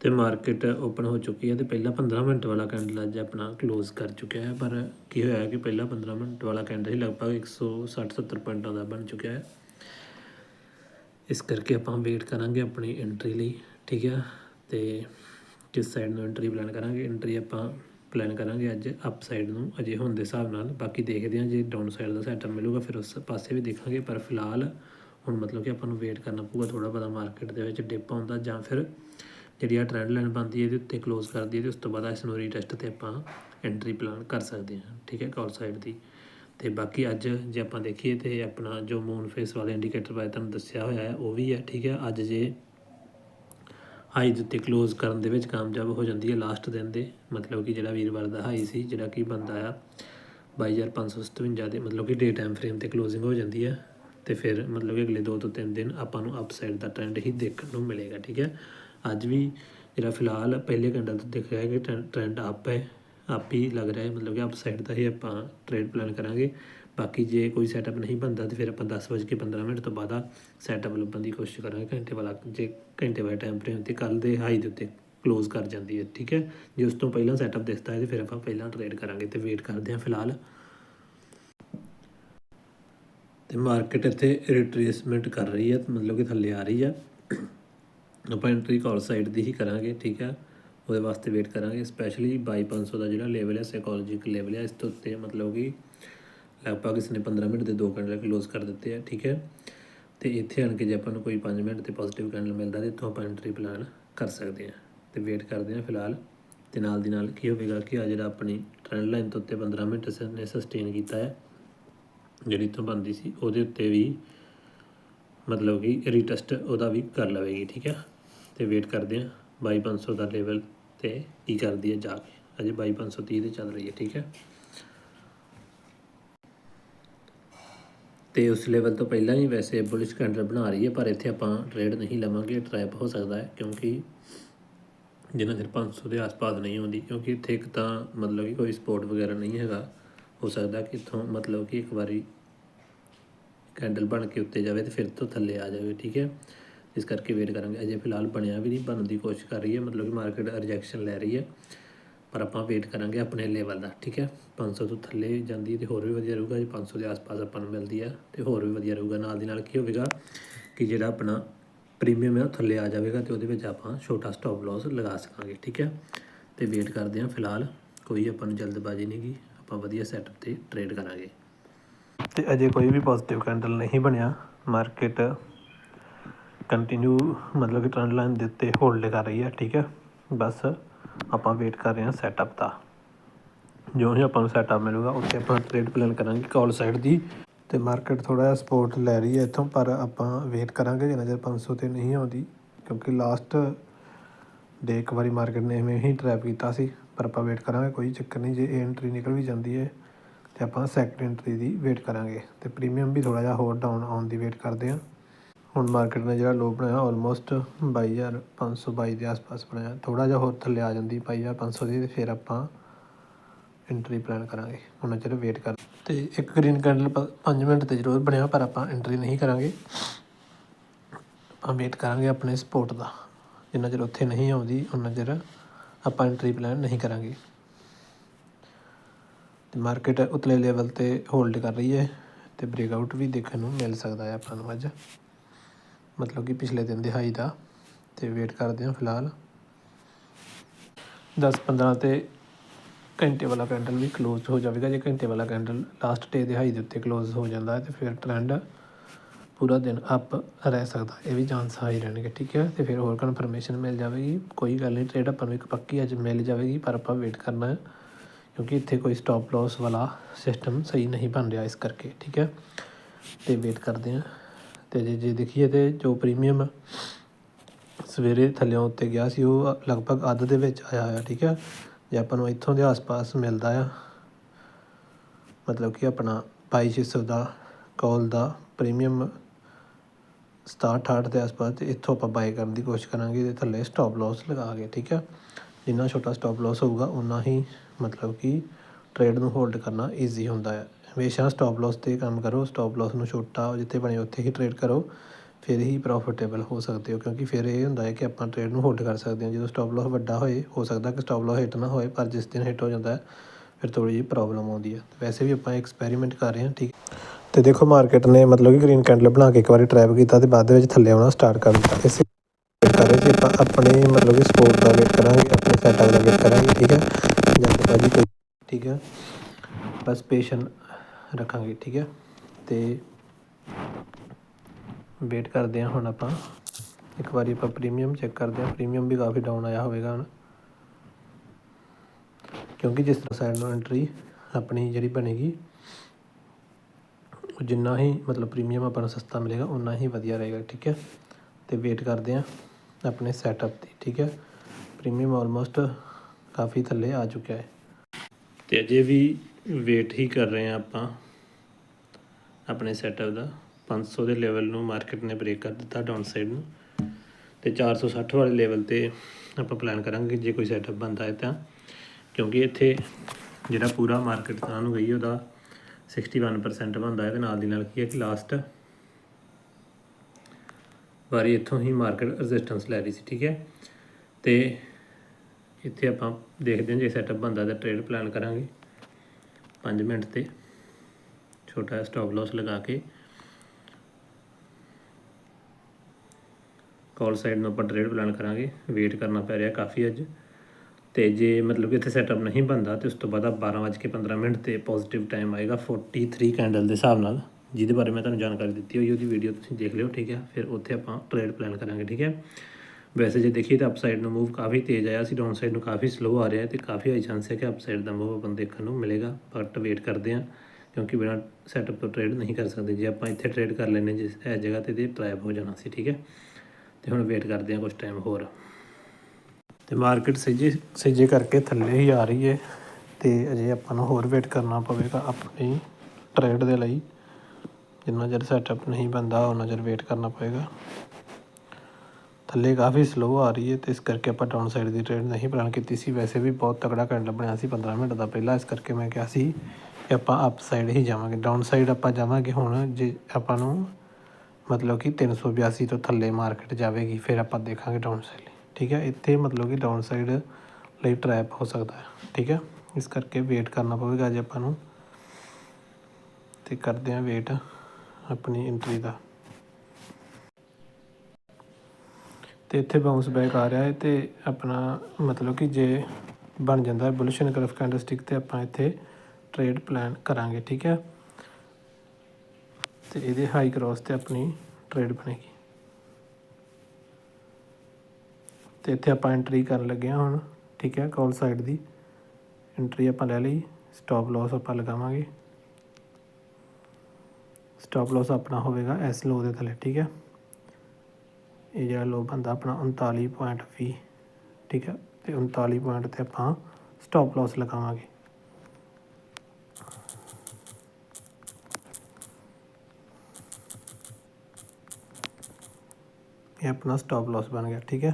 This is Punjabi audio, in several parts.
ਤੇ ਮਾਰਕੀਟ ਓਪਨ ਹੋ ਚੁੱਕੀ ਹੈ ਤੇ ਪਹਿਲਾਂ 15 ਮਿੰਟ ਵਾਲਾ ਕੈਂਡਲ ਅੱਜ ਆਪਣਾ ਕਲੋਜ਼ ਕਰ ਚੁੱਕਿਆ ਹੈ, ਪਰ ਕੀ ਹੋਇਆ ਕਿ ਪਹਿਲਾਂ 15 ਮਿੰਟ ਵਾਲਾ ਕੈਂਡਲ ਹੀ ਲਗਭਗ 160 70 ਪੁਆਇੰਟਾਂ ਦਾ ਬਣ ਚੁੱਕਿਆ ਹੈ। ਇਸ ਕਰਕੇ ਆਪਾਂ ਵੇਟ ਕਰਾਂਗੇ ਆਪਣੀ ਐਂਟਰੀ ਲਈ, ਠੀਕ ਹੈ? ਤੇ ਕਿਸ ਸਾਈਡ ਨੂੰ ਐਂਟਰੀ ਪਲਾਨ ਕਰਾਂਗੇ? ਐਂਟਰੀ ਆਪਾਂ ਪਲਾਨ ਕਰਾਂਗੇ ਅੱਜ ਅਪ ਸਾਈਡ ਨੂੰ ਅਜੇ ਹੋਣ ਦੇ ਹਿਸਾਬ ਨਾਲ, ਬਾਕੀ ਦੇਖਦੇ ਹਾਂ ਜੇ ਡਾਊਨ ਸਾਈਡ ਦਾ ਸੈਟਅਪ ਮਿਲੂਗਾ ਫਿਰ ਉਸ ਪਾਸੇ ਵੀ ਦੇਖਾਂਗੇ, ਪਰ ਫਿਲਹਾਲ ਹੁਣ ਮਤਲਬ ਕਿ ਆਪਾਂ ਨੂੰ ਵੇਟ ਕਰਨਾ ਪਊਗਾ ਥੋੜਾ ਬਹੁਤਾ ਮਾਰਕੀਟ ਦੇ ਵਿੱਚ ਡਿਪ ਆਉਂਦਾ ਜਾਂ ਫਿਰ ਜਿਹੜੀ ਆ ਟ੍ਰੈਂਡ ਲਾਈਨ ਬਣਦੀ ਹੈ, ਇਹਦੇ ਉੱਤੇ ਕਲੋਜ਼ ਕਰਦੀ ਹੈ ਤੇ ਉਸ ਤੋਂ ਬਾਅਦ ਇਸ ਨੂੰ ਰੀਟੈਸਟ ਤੇ ਆਪਾਂ ਐਂਟਰੀ ਪਲਾਨ ਕਰ ਸਕਦੇ ਹਾਂ, ਠੀਕ ਹੈ ਕਾਲ ਸਾਈਡ ਦੀ। ਤੇ ਬਾਕੀ ਅੱਜ ਜੇ ਆਪਾਂ ਦੇਖੀਏ ਤੇ ਆਪਣਾ ਜੋ ਮੂਨ ਫੇਸ ਵਾਲੇ ਇੰਡੀਕੇਟਰ ਬਾਰੇ ਤੁਹਾਨੂੰ ਦੱਸਿਆ ਹੋਇਆ ਹੈ, ਉਹ ਵੀ ਹੈ, ਠੀਕ ਹੈ। ਅੱਜ ਜੇ ਹਾਈ ਦੇ ਉੱਤੇ ਕਲੋਜ਼ ਕਰਨ ਦੇ ਵਿੱਚ ਕਾਮਯਾਬ ਹੋ ਜਾਂਦੀ ਹੈ ਲਾਸਟ ਦਿਨ ਦੇ, ਮਤਲਬ ਕਿ ਜਿਹੜਾ ਵੀਰਵਾਰ ਦਾ ਹਾਈ ਸੀ, ਜਿਹੜਾ ਕਿ ਬੰਦਾ ਆ 22557 ਦੇ, ਮਤਲਬ ਕਿ ਡੇ ਟਾਈਮ ਫਰੇਮ ਤੇ ਕਲੋਜ਼ਿੰਗ ਹੋ ਜਾਂਦੀ ਹੈ। ਤੇ ਫਿਰ ਮਤਲਬ ਕਿ ਅਗਲੇ 2 ਤੋਂ 3 ਦਿਨ ਆਪਾਂ ਨੂੰ ਅਪਸਾਈਡ ਦਾ ਟ੍ਰੈਂਡ ਹੀ ਦੇਖਣ ਨੂੰ ਮਿਲੇਗਾ, ਠੀਕ ਹੈ। ਅੱਜ ਵੀ ਜਿਹੜਾ ਫਿਲਹਾਲ ਪਹਿਲੇ ਘੰਟੇ ਤੋਂ ਦਿਖ ਰਿਹਾ ਹੈ ਕਿ ਟ੍ਰੈਂਡ ਅਪ ਹੈ ਅਪ ਹੀ ਲੱਗ ਰਿਹਾ ਹੈ, ਮਤਲਬ ਕਿ ਅਪ ਸਾਈਡ ਦਾ ਹੀ ਆਪਾਂ ਟ੍ਰੇਡ ਪਲਾਨ ਕਰਾਂਗੇ। ਬਾਕੀ ਜੇ ਕੋਈ ਸੈਟਅਪ ਨਹੀਂ ਬਣਦਾ ਤੇ ਫਿਰ ਆਪਾਂ 10 ਵਜੇ ਕੇ 15 ਮਿੰਟ ਤੋਂ ਬਾਅਦ ਸੈਟਅਪ ਲੱਭਣ ਦੀ ਕੋਸ਼ਿਸ਼ ਕਰਾਂਗੇ। ਘੰਟੇ ਵਾਲਾ, ਜੇ ਘੰਟੇ ਵਾਲਾ ਟਾਈਮ ਫਰੇਮ ਤੇ ਕੱਲ ਦੇ ਹਾਈ ਦੇ ਉੱਤੇ ਕਲੋਜ਼ ਕਰ ਜਾਂਦੀ ਹੈ, ਠੀਕ ਹੈ? ਜੇ ਉਸ ਤੋਂ ਪਹਿਲਾਂ ਸੈਟਅਪ ਦਿਸਦਾ ਹੈ ਤੇ ਫਿਰ ਆਪਾਂ ਪਹਿਲਾਂ ਟ੍ਰੇਡ ਕਰਾਂਗੇ ਤੇ ਵੇਟ ਕਰਦੇ ਹਾਂ ਫਿਲਹਾਲ। ਤੇ ਮਾਰਕੀਟ ਇੱਥੇ ਰਿਟਰੇਸਮੈਂਟ ਕਰ ਰਹੀ ਹੈ, ਮਤਲਬ ਕਿ ਥੱਲੇ ਆ ਰਹੀ ਹੈ। ਆਪਾਂ ਐਂਟਰੀ ਕਾਲ ਸਾਈਡ ਦੀ ਹੀ ਕਰਾਂਗੇ, ਠੀਕ ਹੈ ਉਹਦੇ ਵਾਸਤੇ ਵੇਟ ਕਰਾਂਗੇ ਸਪੈਸ਼ਲੀ 2200 ਦਾ ਜਿਹੜਾ ਲੈਵਲ ਹੈ ਸਾਈਕੋਲੋਜੀਕਲ ਲੈਵਲ ਹੈ ਇਸ ਤੋਂ ਉੱਤੇ ਮਤਲਬ ਕਿ ਲਗਭਗ ਇਸ ਨੇ 15 ਮਿੰਟ ਦੇ ਦੋ ਕੈਂਡਲ ਕਲੋਜ਼ ਕਰ ਦਿੱਤੇ ਆ, ਠੀਕ ਹੈ ਤੇ ਇੱਥੇ ਆਣ ਕੇ ਜੇ ਆਪਾਂ ਨੂੰ ਕੋਈ 5 ਮਿੰਟ ਤੇ ਪੋਜ਼ਿਟਿਵ ਕੈਂਡਲ ਮਿਲਦਾ ਤੇ ਇੱਥੋਂ ਆਪਾਂ ਐਂਟਰੀ ਪਲਾਨ ਕਰ ਸਕਦੇ ਹਾਂ ਤੇ ਵੇਟ ਕਰਦੇ ਹਾਂ ਫਿਲਹਾਲ, ਤੇ ਨਾਲ ਦੀ ਨਾਲ ਕੀ ਹੋਵੇਗਾ ਕਿ ਆ ਜਿਹੜਾ ਆਪਣੀ ਟ੍ਰੈਂਡ ਲਾਈਨ ਤੋਂ ਉੱਤੇ 15 ਮਿੰਟ ਇਸ ਨੇ ਸਸਟੇਨ ਕੀਤਾ ਹੈ ਜਿਹੜੀ ਤੋਂ ਬੰਦੀ ਸੀ, ਉਹਦੇ ਉੱਤੇ ਵੀ ਮਤਲਬ ਕਿ ਰੀਟੈਸਟ ਉਹਦਾ ਵੀ ਕਰ ਲਵੇਗੀ, ਠੀਕ ਹੈ? ਤੇ ਵੇਟ ਕਰਦੇ ਹਾਂ 2200 ਦਾ ਲੈਵਲ ਤੇ ਕੀ ਕਰਦੀ ਹੈ ਜਾ ਕੇ। ਅਜੇ 2230 ਤੇ ਚੱਲ ਰਹੀ ਹੈ, ਠੀਕ ਹੈ? ਤੇ ਉਸ ਲੈਵਲ ਤੋਂ ਪਹਿਲਾਂ ਹੀ ਵੈਸੇ ਬੁਲਿਸ਼ ਕੈਂਡਲ ਬਣਾ ਰਹੀ ਹੈ, ਪਰ ਇੱਥੇ ਆਪਾਂ ਟ੍ਰੇਡ ਨਹੀਂ ਲਵਾਂਗੇ ਟ੍ਰੈਪ ਹੋ ਸਕਦਾ ਹੈ, ਕਿਉਂਕਿ ਜਿੰਨਾ ਚਿਰ 500 ਦੇ ਆਸ-ਪਾਸ ਨਹੀਂ ਆਉਂਦੀ, ਕਿਉਂਕਿ ਇੱਥੇ ਇੱਕ ਤਾਂ ਮਤਲਬ ਕਿ ਕੋਈ ਸਪੋਰਟ ਵਗੈਰਾ ਨਹੀਂ ਹੈਗਾ, ਹੋ ਸਕਦਾ ਕਿ ਇੱਥੋਂ ਮਤਲਬ ਕਿ ਇੱਕ ਵਾਰੀ ਕੈਂਡਲ ਬਣ ਕੇ ਉੱਤੇ ਜਾਵੇ ਤੇ ਫਿਰ ਤੋਂ ਥੱਲੇ ਆ ਜਾਵੇ, ਠੀਕ ਹੈ? ਇਸ ਕਰਕੇ ਵੇਟ ਕਰਾਂਗੇ। ਅਜੇ ਫਿਲਹਾਲ ਬਣਿਆ ਵੀ ਨਹੀਂ, ਬਣਨ ਦੀ ਕੋਸ਼ਿਸ਼ ਕਰ ਰਹੀ ਹੈ, ਮਤਲਬ ਕਿ ਮਾਰਕੀਟ ਰਿਜੈਕਸ਼ਨ ਲੈ ਰਹੀ ਹੈ। ਪਰ ਆਪਾਂ ਵੇਟ ਕਰਾਂਗੇ ਆਪਣੇ ਲੈਵਲ ਦਾ, ਠੀਕ ਹੈ? 500 ਤੋਂ ਥੱਲੇ ਜਾਂਦੀ ਤੇ ਹੋਰ ਵੀ ਵਧੀਆ ਰਹੂਗਾ। ਜੇ 500 ਦੇ ਆਸ-ਪਾਸ ਆਪਾਂ ਨੂੰ ਮਿਲਦੀ ਹੈ ਤੇ ਹੋਰ ਵੀ ਵਧੀਆ ਰਹੂਗਾ। ਨਾਲ ਦੀ ਨਾਲ ਕੀ ਹੋਵੇਗਾ ਕਿ ਜਿਹੜਾ ਆਪਣਾ ਪ੍ਰੀਮੀਅਮ ਹੈ ਉਹ ਥੱਲੇ ਆ ਜਾਵੇਗਾ ਤੇ ਉਹਦੇ ਵਿੱਚ ਆਪਾਂ ਛੋਟਾ ਸਟਾਪ ਲਾਸ ਲਗਾ ਸਕਾਂਗੇ, ਠੀਕ ਹੈ? ਤੇ ਵੇਟ ਕਰਦੇ ਹਾਂ ਫਿਲਹਾਲ। ਕੋਈ ਆਪਾਂ ਨੂੰ ਜਲਦਬਾਜ਼ੀ ਨਹੀਂ ਗੀ। ਆਪਾਂ ਵਧੀਆ ਸੈਟਅਪ ਤੇ ਟ੍ਰੇਡ ਕਰਾਂਗੇ। ਤੇ ਅਜੇ ਕੋਈ ਵੀ ਪੋਜ਼ਿਟਿਵ ਕੈਂਡਲ ਨਹੀਂ ਬਣਿਆ। ਮਾਰਕੀਟ ਕੰਟੀਨਿਊ ਮਤਲਬ ਕਿ ਟ੍ਰੈਂਡ ਲਾਈਨ ਦੇ ਉੱਤੇ ਹੋਲਡ ਕਰ ਰਹੀ ਹੈ ਠੀਕ ਹੈ ਬਸ ਆਪਾਂ ਵੇਟ ਕਰ ਰਹੇ ਹਾਂ ਸੈਟਅਪ ਦਾ। ਜੋ ਹੀ ਆਪਾਂ ਨੂੰ ਸੈਟਅਪ ਮਿਲੂਗਾ, ਉੱਥੇ ਆਪਾਂ ਟ੍ਰੇਡ ਪਲਾਨ ਕਰਾਂਗੇ ਕਾਲ ਸਾਈਡ ਦੀ। ਤੇ ਮਾਰਕੀਟ ਥੋੜਾ ਜਿਹਾ ਸਪੋਰਟ ਲੈ ਰਹੀ ਹੈ ਇੱਥੋਂ, ਪਰ ਆਪਾਂ ਵੇਟ ਕਰਾਂਗੇ ਜਿੰਨਾ ਚਿਰ 500 ਤੇ ਨਹੀਂ ਆਉਂਦੀ। ਕਿਉਂਕਿ ਲਾਸਟ ਡੇ ਇੱਕ ਵਾਰੀ ਮਾਰਕੀਟ ਨੇ ਐਵੇਂ ਹੀ ਟਰੈਪ ਕੀਤਾ ਸੀ, ਪਰ ਆਪਾਂ ਵੇਟ ਕਰਾਂਗੇ, ਕੋਈ ਚੱਕਰ ਨਹੀਂ, ਜੇ ਇਹ ਐਂਟਰੀ ਨਿਕਲ ਵੀ ਜਾਂਦੀ ਹੈ ਤੇ ਆਪਾਂ ਸੈਕੰਡ ਐਂਟਰੀ ਦੀ ਵੇਟ ਕਰਾਂਗੇ ਤੇ ਪ੍ਰੀਮੀਅਮ ਵੀ ਥੋੜਾ ਜਿਹਾ ਹੋਰ ਡਾਊਨ ਆਉਣ ਦੀ ਵੇਟ ਕਰਦੇ ਹਾਂ। ਹੁਣ ਮਾਰਕੀਟ ਨੇ ਜਿਹੜਾ ਲੋ ਬਣਾਇਆ ਆਲਮੋਸਟ 22522 ਦੇ ਆਸ-ਪਾਸ ਬਣਾਇਆ। ਥੋੜਾ ਜਿਹਾ ਹੋਰ ਥੱਲੇ ਆ ਜਾਂਦੀ 22500 ਦੀ ਤੇ ਫਿਰ ਆਪਾਂ ਐਂਟਰੀ ਪਲਾਨ ਕਰਾਂਗੇ। ਉਹਨਾਂ ਚਿਰ ਵੇਟ ਕਰ। ਤੇ ਇੱਕ ਗ੍ਰੀਨ ਕੈਂਡਲ 5 ਮਿੰਟ ਤੇ ਜ਼ਰੂਰ ਬਣਿਆ, ਪਰ ਆਪਾਂ ਐਂਟਰੀ ਨਹੀਂ ਕਰਾਂਗੇ। ਆਪਾਂ ਵੇਟ ਕਰਾਂਗੇ ਆਪਣੇ ਸਪੋਰਟ ਦਾ। ਜਿੰਨਾ ਚਿਰ ਉੱਥੇ ਨਹੀਂ ਆਉਂਦੀ ਉਹਨਾਂ ਚਿਰ ਆਪਾਂ ਐਂਟਰੀ ਪਲਾਨ ਨਹੀਂ ਕਰਾਂਗੇ। ਤੇ ਮਾਰਕੀਟ ਉਤਲੇ ਲੈਵਲ ਤੇ ਹੋਲਡ ਕਰ ਰਹੀ ਹੈ ਤੇ ਬ੍ਰੇਕਆਊਟ ਵੀ ਦੇਖਣ ਨੂੰ ਮਿਲ ਸਕਦਾ ਹੈ ਆਪਾਂ ਨੂੰ ਅੱਜ। ਮਤਲਬ ਕਿ ਪਿਛਲੇ ਦਿਨ ਦੇ ਹਾਈ ਦਾ ਤੇ ਵੇਟ ਕਰਦੇ ਹਾਂ ਫਿਲਹਾਲ। 10 15 ਤੇ ਘੰਟੇ ਵਾਲਾ ਕੈਂਡਲ ਵੀ ਕਲੋਜ਼ ਹੋ ਜਾਵੇਗਾ। ਜੇ ਘੰਟੇ ਵਾਲਾ ਕੈਂਡਲ ਲਾਸਟ ਡੇ ਦੇ ਹਾਈ ਦੇ ਉੱਤੇ ਕਲੋਜ਼ ਹੋ ਜਾਂਦਾ ਹੈ ਤੇ ਫਿਰ ਟ੍ਰੈਂਡ ਪੂਰਾ ਦਿਨ ਅਪ ਰਹਿ ਸਕਦਾ ਇਹ ਵੀ ਚਾਂਸ ਹਾਈ ਰਹਿਣਗੇ, ਠੀਕ ਹੈ? ਤੇ ਫਿਰ ਹੋਰ ਕਨਫਰਮੇਸ਼ਨ ਮਿਲ ਜਾਵੇਗੀ। ਕੋਈ ਗੱਲ ਨਹੀਂ ਟ੍ਰੇਡ ਆਪਾਂ ਨੂੰ ਇੱਕ ਪੱਕੀ ਅੱਜ ਮਿਲ ਜਾਵੇਗੀ, ਪਰ ਆਪਾਂ ਵੇਟ ਕਰਨਾ ਹੈ। ਕਿਉਂਕਿ ਇੱਥੇ ਕੋਈ ਸਟਾਪ ਲਾਸ ਵਾਲਾ ਸਿਸਟਮ ਸਹੀ ਨਹੀਂ ਬਣ ਰਿਹਾ ਇਸ ਕਰਕੇ, ਠੀਕ ਹੈ? ਤੇ ਵੇਟ ਕਰਦੇ ਹਾਂ। ਤੇ ਜੇ ਜੇ ਦੇਖੀਏ ਤੇ ਜੋ ਪ੍ਰੀਮੀਅਮ ਸਵੇਰੇ ਥੱਲਿਓਂ ਉੱਤੇ ਗਿਆ ਸੀ, ਉਹ ਲਗਭਗ ਅੱਧ ਦੇ ਵਿੱਚ ਆਇਆ ਹੋਇਆ, ਠੀਕ ਹੈ? ਜੇ ਆਪਾਂ ਨੂੰ ਇੱਥੋਂ ਦੇ ਆਸ-ਪਾਸ ਮਿਲਦਾ ਆ, ਮਤਲਬ ਕਿ ਆਪਣਾ 2200 ਦਾ ਕਾਲ ਦਾ ਪ੍ਰੀਮੀਅਮ 67 68 ਦੇ ਆਸ-ਪਾਸ, ਤੇ ਇੱਥੋਂ ਆਪਾਂ ਬਾਈ ਕਰਨ ਦੀ ਕੋਸ਼ਿਸ਼ ਕਰਾਂਗੇ ਤੇ ਥੱਲੇ ਸਟਾਪ ਲਾਸ ਲਗਾ ਕੇ, ਠੀਕ ਹੈ? ਜਿੰਨਾ ਛੋਟਾ ਸਟਾਪ ਲਾਸ ਹੋਊਗਾ ਉਨਾ ਹੀ ਮਤਲਬ ਕਿ ਟ੍ਰੇਡ ਨੂੰ ਹੋਲਡ ਕਰਨਾ ਈਜ਼ੀ ਹੁੰਦਾ ਹੈ। ਹਮੇਸ਼ਾ ਸਟਾਪ ਲਾਸ ਤੇ ਕੰਮ ਕਰੋ ਸਟਾਪ ਲਾਸ ਨੂੰ ਛੋਟਾ ਜਿੱਥੇ ਬਣੇ ਉੱਥੇ ਹੀ ਟ੍ਰੇਡ ਕਰੋ, ਫਿਰ ਹੀ ਪ੍ਰੋਫਿਟੇਬਲ ਹੋ ਸਕਦੇ ਹੋ, ਕਿਉਂਕਿ ਫਿਰ ਇਹ ਹੁੰਦਾ ਹੈ ਕਿ ਆਪਾਂ ਟ੍ਰੇਡ ਨੂੰ ਹੋਲਡ ਕਰ ਸਕਦੇ ਹਾਂ। ਜਦੋਂ ਸਟਾਪ ਲਾਸ ਵੱਡਾ ਹੋਏ, ਹੋ ਸਕਦਾ ਕਿ ਸਟਾਪ ਲਾਸ ਹਿੱਟ ਨਾ ਹੋਏ, ਪਰ ਜਿਸ ਦਿਨ ਹਿੱਟ ਹੋ ਜਾਂਦਾ ਹੈ, ਫਿਰ ਥੋੜੀ ਜਿਹੀ ਪ੍ਰੋਬਲਮ ਆਉਂਦੀ ਹੈ। ਵੈਸੇ ਵੀ ਆਪਾਂ ਐਕਸਪੈਰੀਮੈਂਟ ਕਰ ਰਹੇ ਹਾਂ, ਠੀਕ ਤੇ ਦੇਖੋ ਮਾਰਕੀਟ ਨੇ ਮਤਲਬ ਕਿ ਗ੍ਰੀਨ ਕੈਂਡਲ ਬਣਾ ਕੇ ਇੱਕ ਵਾਰੀ ਟਰੈਪ ਕੀਤਾ ਤੇ ਬਾਅਦ ਦੇ ਵਿੱਚ ਥੱਲੇ ਆਉਣਾ ਸਟਾਰਟ ਕਰ ਦਿੱਤਾ। ਇਸੇ ਕਰੇ ਕਿ ਆਪਾਂ ਆਪਣੇ ਮਤਲਬ ਕਿ ਸਪੋਰਟ ਦਾ ਵੇਟ ਕਰਾਂਗੇ, ਆਪਣੇ ਸੈਟਅਪ ਦਾ ਵੇਟ ਕਰਾਂਗੇ, ਠੀਕ ਹੈ। ਠੀਕ ਹੈ। ਬਸ ਪੇਸ਼ੈਂਟ ਰੱਖਾਂਗੇ, ਠੀਕ ਹੈ। ਤੇ ਵੇਟ ਕਰਦੇ ਹਾਂ ਹੁਣ ਆਪਾਂ। ਇੱਕ ਵਾਰੀ ਆਪਾਂ ਪ੍ਰੀਮੀਅਮ ਚੈੱਕ ਕਰਦੇ ਹਾਂ। ਪ੍ਰੀਮੀਅਮ ਵੀ ਕਾਫੀ ਡਾਊਨ ਆਇਆ ਹੋਵੇਗਾ ਹੁਣ। ਕਿਉਂਕਿ ਜਿਸ ਤਰ੍ਹਾਂ ਸਾਈਡ ਨੂੰ ਐਂਟਰੀ ਆਪਣੀ ਜਿਹੜੀ ਬਣੇਗੀ ਜਿੰਨਾ ਹੀ ਮਤਲਬ ਪ੍ਰੀਮੀਅਮ ਆਪਾਂ ਨੂੰ ਸਸਤਾ ਮਿਲੇਗਾ ਉਨਾ ਹੀ ਵਧੀਆ ਰਹੇਗਾ, ਠੀਕ ਹੈ। ਤੇ ਵੇਟ ਕਰਦੇ ਹਾਂ ਆਪਣੇ ਸੈਟਅਪ ਦੀ ਠੀਕ ਹੈ। ਪ੍ਰੀਮੀਅਮ ਆਲਮੋਸਟ ਕਾਫੀ ਥੱਲੇ ਆ ਚੁੱਕਿਆ ਹੈ। ਤੇ ਅਜੇ ਵੀ ਵੇਟ ਹੀ ਕਰ ਰਹੇ ਹਾਂ ਆਪਾਂ ਆਪਣੇ ਸੈਟਅਪ ਦਾ। 500 ਦੇ ਲੈਵਲ ਨੂੰ ਮਾਰਕੀਟ ਨੇ ਬ੍ਰੇਕ ਕਰ ਦਿੱਤਾ ਡਾਊਨ ਸਾਈਡ ਨੂੰ ਤੇ 460 ਵਾਲੇ ਲੈਵਲ ਤੇ ਆਪਾਂ ਪਲਾਨ ਕਰਾਂਗੇ ਜੇ ਕੋਈ ਸੈਟਅਪ ਬਣਦਾ ਹੈ ਤਾਂ। ਕਿਉਂਕਿ ਇੱਥੇ ਜਿਹੜਾ ਪੂਰਾ ਮਾਰਕੀਟ ਤਾਂ ਨੂੰ ਗਈ, ਉਹਦਾ 61% ਬਣਦਾ ਹੈ ਤੇ ਨਾਲ ਦੀ ਨਾਲ ਕੀ ਹੈ ਕਿ ਲਾਸਟ ਵਾਰੀ ਇੱਥੋਂ ਹੀ ਮਾਰਕੀਟ ਰੈਜ਼ਿਸਟੈਂਸ ਲੈ ਰਹੀ ਸੀ, ਠੀਕ ਹੈ? ਤੇ ਇੱਥੇ ਆਪਾਂ ਦੇਖਦੇ ਹਾਂ ਜੇ ਸੈਟਅਪ ਬਣਦਾ ਤਾਂ ਟ੍ਰੇਡ ਪਲਾਨ ਕਰਾਂਗੇ। 5 ਮਿੰਟ ਤੇ ਛੋਟਾ ਜਿਹਾ ਸਟਾਪ ਲਾਸ ਲਗਾ ਕੇ। ਕਾਲ ਸਾਈਡ ਨੂੰ ਆਪਾਂ ਟ੍ਰੇਡ ਪਲਾਨ ਕਰਾਂਗੇ। ਵੇਟ ਕਰਨਾ ਪੈ ਰਿਹਾ ਕਾਫੀ ਅੱਜ। ਤੇ ਜੇ ਮਤਲਬ ਕਿ ਇੱਥੇ ਸੈਟਅਪ ਨਹੀਂ ਬਣਦਾ ਤੇ ਉਸ ਤੋਂ ਬਾਅਦ 12:15 ਮਿੰਟ ਤੇ ਪੋਜ਼ਿਟਿਵ ਟਾਈਮ ਆਏਗਾ 43 ਕੈਂਡਲ ਦੇ ਹਿਸਾਬ ਨਾਲ। ਜਿਹਦੇ ਬਾਰੇ ਮੈਂ ਤੁਹਾਨੂੰ ਜਾਣਕਾਰੀ ਦਿੱਤੀ ਹੋਈ ਉਹਦੀ ਵੀਡੀਓ ਤੁਸੀਂ ਦੇਖ ਲਿਓ, ਠੀਕ ਹੈ? ਫਿਰ ਉੱਥੇ ਆਪਾਂ ਟ੍ਰੇਡ ਪਲਾਨ ਕਰਾਂਗੇ, ਠੀਕ ਹੈ? ਵੈਸੇ ਜੇ ਦੇਖੀਏ ਤਾਂ ਅਪਸਾਈਡ ਨੂੰ ਮੂਵ ਕਾਫੀ ਤੇਜ਼ ਆਇਆ ਸੀ ਡਾਊਨ ਸਾਈਡ ਨੂੰ ਕਾਫੀ ਸਲੋ ਆ ਰਿਹਾ ਹੈ ਤੇ ਕਾਫੀ ਹਾਈ ਚਾਂਸ ਹੈ ਕਿ ਅਪਸਾਈਡ ਦਾ ਮੂਵ ਆਪਾਂ ਦੇਖਣ ਨੂੰ ਮਿਲੇਗਾ ਬਟ ਵੇਟ ਕਰਦੇ ਹਾਂ, ਕਿਉਂਕਿ ਬਿਨਾਂ ਸੈਟਅਪ ਤੋਂ ਟ੍ਰੇਡ ਨਹੀਂ ਕਰ ਸਕਦੇ, ਜੇ ਆਪਾਂ ਇੱਥੇ ਟ੍ਰੇਡ ਕਰ ਲੈਨੇ ਜਿਸ ਇਹ ਜਗ੍ਹਾ ਤੇ ਤੇ ਟ੍ਰੈਪ ਹੋ ਜਾਣਾ ਸੀ, ਠੀਕ ਹੈ। ਤੇ ਹੁਣ ਵੇਟ ਕਰਦੇ ਹਾਂ ਕੁਝ ਟਾਈਮ ਹੋਰ। ਤੇ ਮਾਰਕੀਟ ਸਹਿਜੇ ਸਹਿਜੇ ਕਰਕੇ ਥੱਲੇ ਹੀ ਆ ਰਹੀ ਹੈ ਤੇ ਅਜੇ ਆਪਾਂ ਨੂੰ ਹੋਰ ਵੇਟ ਕਰਨਾ ਪਵੇਗਾ ਆਪਣੀ ਟ੍ਰੇਡ ਦੇ ਲਈ। ਜਿੰਨਾ ਚਿਰ ਸੈਟਅਪ ਨਹੀਂ ਬੰਦਾ ਉਹਨਾਂ ਚਿਰ ਵੇਟ ਕਰਨਾ ਪਵੇਗਾ। ਥੱਲੇ ਕਾਫੀ ਸਲੋ ਆ ਰਹੀ ਹੈ ਤੇ ਇਸ ਕਰਕੇ ਆਪਾਂ ਡਾਊਨ ਸਾਈਡ ਦੀ ਟ੍ਰੇਡ ਨਹੀਂ ਪਲਾਨ ਕੀਤੀ ਸੀ। ਵੈਸੇ ਵੀ ਬਹੁਤ ਤਕੜਾ ਕੈਂਡਲ ਬਣਿਆ ਸੀ 15 ਮਿੰਟ ਦਾ ਪਹਿਲਾਂ, ਇਸ ਕਰਕੇ ਮੈਂ ਕਿਹਾ ਸੀ ਕਿ ਆਪਾਂ ਅਪ ਸਾਈਡ ਹੀ ਜਾਵਾਂਗੇ। ਡਾਊਨ ਸਾਈਡ ਆਪਾਂ ਜਾਵਾਂਗੇ ਹੁਣ ਜੇ ਆਪਾਂ ਨੂੰ ਮਤਲਬ ਕਿ 382 ਤੋਂ ਥੱਲੇ ਮਾਰਕੀਟ ਜਾਵੇਗੀ, ਫਿਰ ਆਪਾਂ ਦੇਖਾਂਗੇ ਡਾਊਨ ਸਾਈਡ ਲਈ। ਠੀਕ ਹੈ, ਇੱਥੇ ਮਤਲਬ ਕਿ ਡਾਊਨ ਸਾਈਡ ਲਈ ਟਰੈਪ ਹੋ ਸਕਦਾ ਹੈ। ਠੀਕ ਹੈ, ਇਸ ਕਰਕੇ ਵੇਟ ਕਰਨਾ ਪਵੇਗਾ ਅੱਜ ਆਪਾਂ ਨੂੰ। ਤੇ ਕਰਦੇ ਹਾਂ ਵੇਟ ਆਪਣੀ ਐਂਟਰੀ ਦਾ। ਅਤੇ ਇੱਥੇ ਬਾਉਂਸ ਬੈਕ ਆ ਰਿਹਾ ਹੈ ਅਤੇ ਆਪਣਾ ਮਤਲਬ ਕਿ ਜੇ ਬਣ ਜਾਂਦਾ ਹੈ ਬੁਲਿਸ਼ ਕੈਂਡਲਸਟਿਕ ਤੇ ਆਪਾਂ ਇੱਥੇ ਟ੍ਰੇਡ ਪਲਾਨ ਕਰਾਂਗੇ, ਠੀਕ ਹੈ? ਤੇ ਇਹਦੇ ਹਾਈ ਕ੍ਰਾਸ ਤੇ ਆਪਣੀ ਟ੍ਰੇਡ ਬਣੇਗੀ। ਤੇ ਇੱਥੇ ਆਪਾਂ ਐਂਟਰੀ ਕਰਨ ਲੱਗੇ ਹਾਂ ਹੁਣ, ਠੀਕ ਹੈ? ਕਾਲ ਸਾਈਡ ਦੀ ਐਂਟਰੀ ਆਪਾਂ ਲੈ ਲਈ ਸਟਾਪ ਲਾਸ ਆਪਾਂ ਲਗਾਵਾਂਗੇ। ਸਟਾਪ ਲਾਸ ਆਪਣਾ ਹੋਵੇਗਾ ਐਸ ਲੋ ਦੇ ਥੱਲੇ, ਠੀਕ ਹੈ? ਇਹ ਜਿਹੜਾ ਲੋ ਬੰਦਾ ਆਪਣਾ 39.20 ਠੀਕ ਹੈ, ਤੇ 39 ਪੁਆਇੰਟ ਤੇ ਆਪਾਂ ਸਟਾਪ ਲਾਸ ਲਗਾਵਾਂਗੇ। ਇਹ ਆਪਣਾ ਸਟਾਪ ਲਾਸ ਬਣ ਗਿਆ, ਠੀਕ ਹੈ,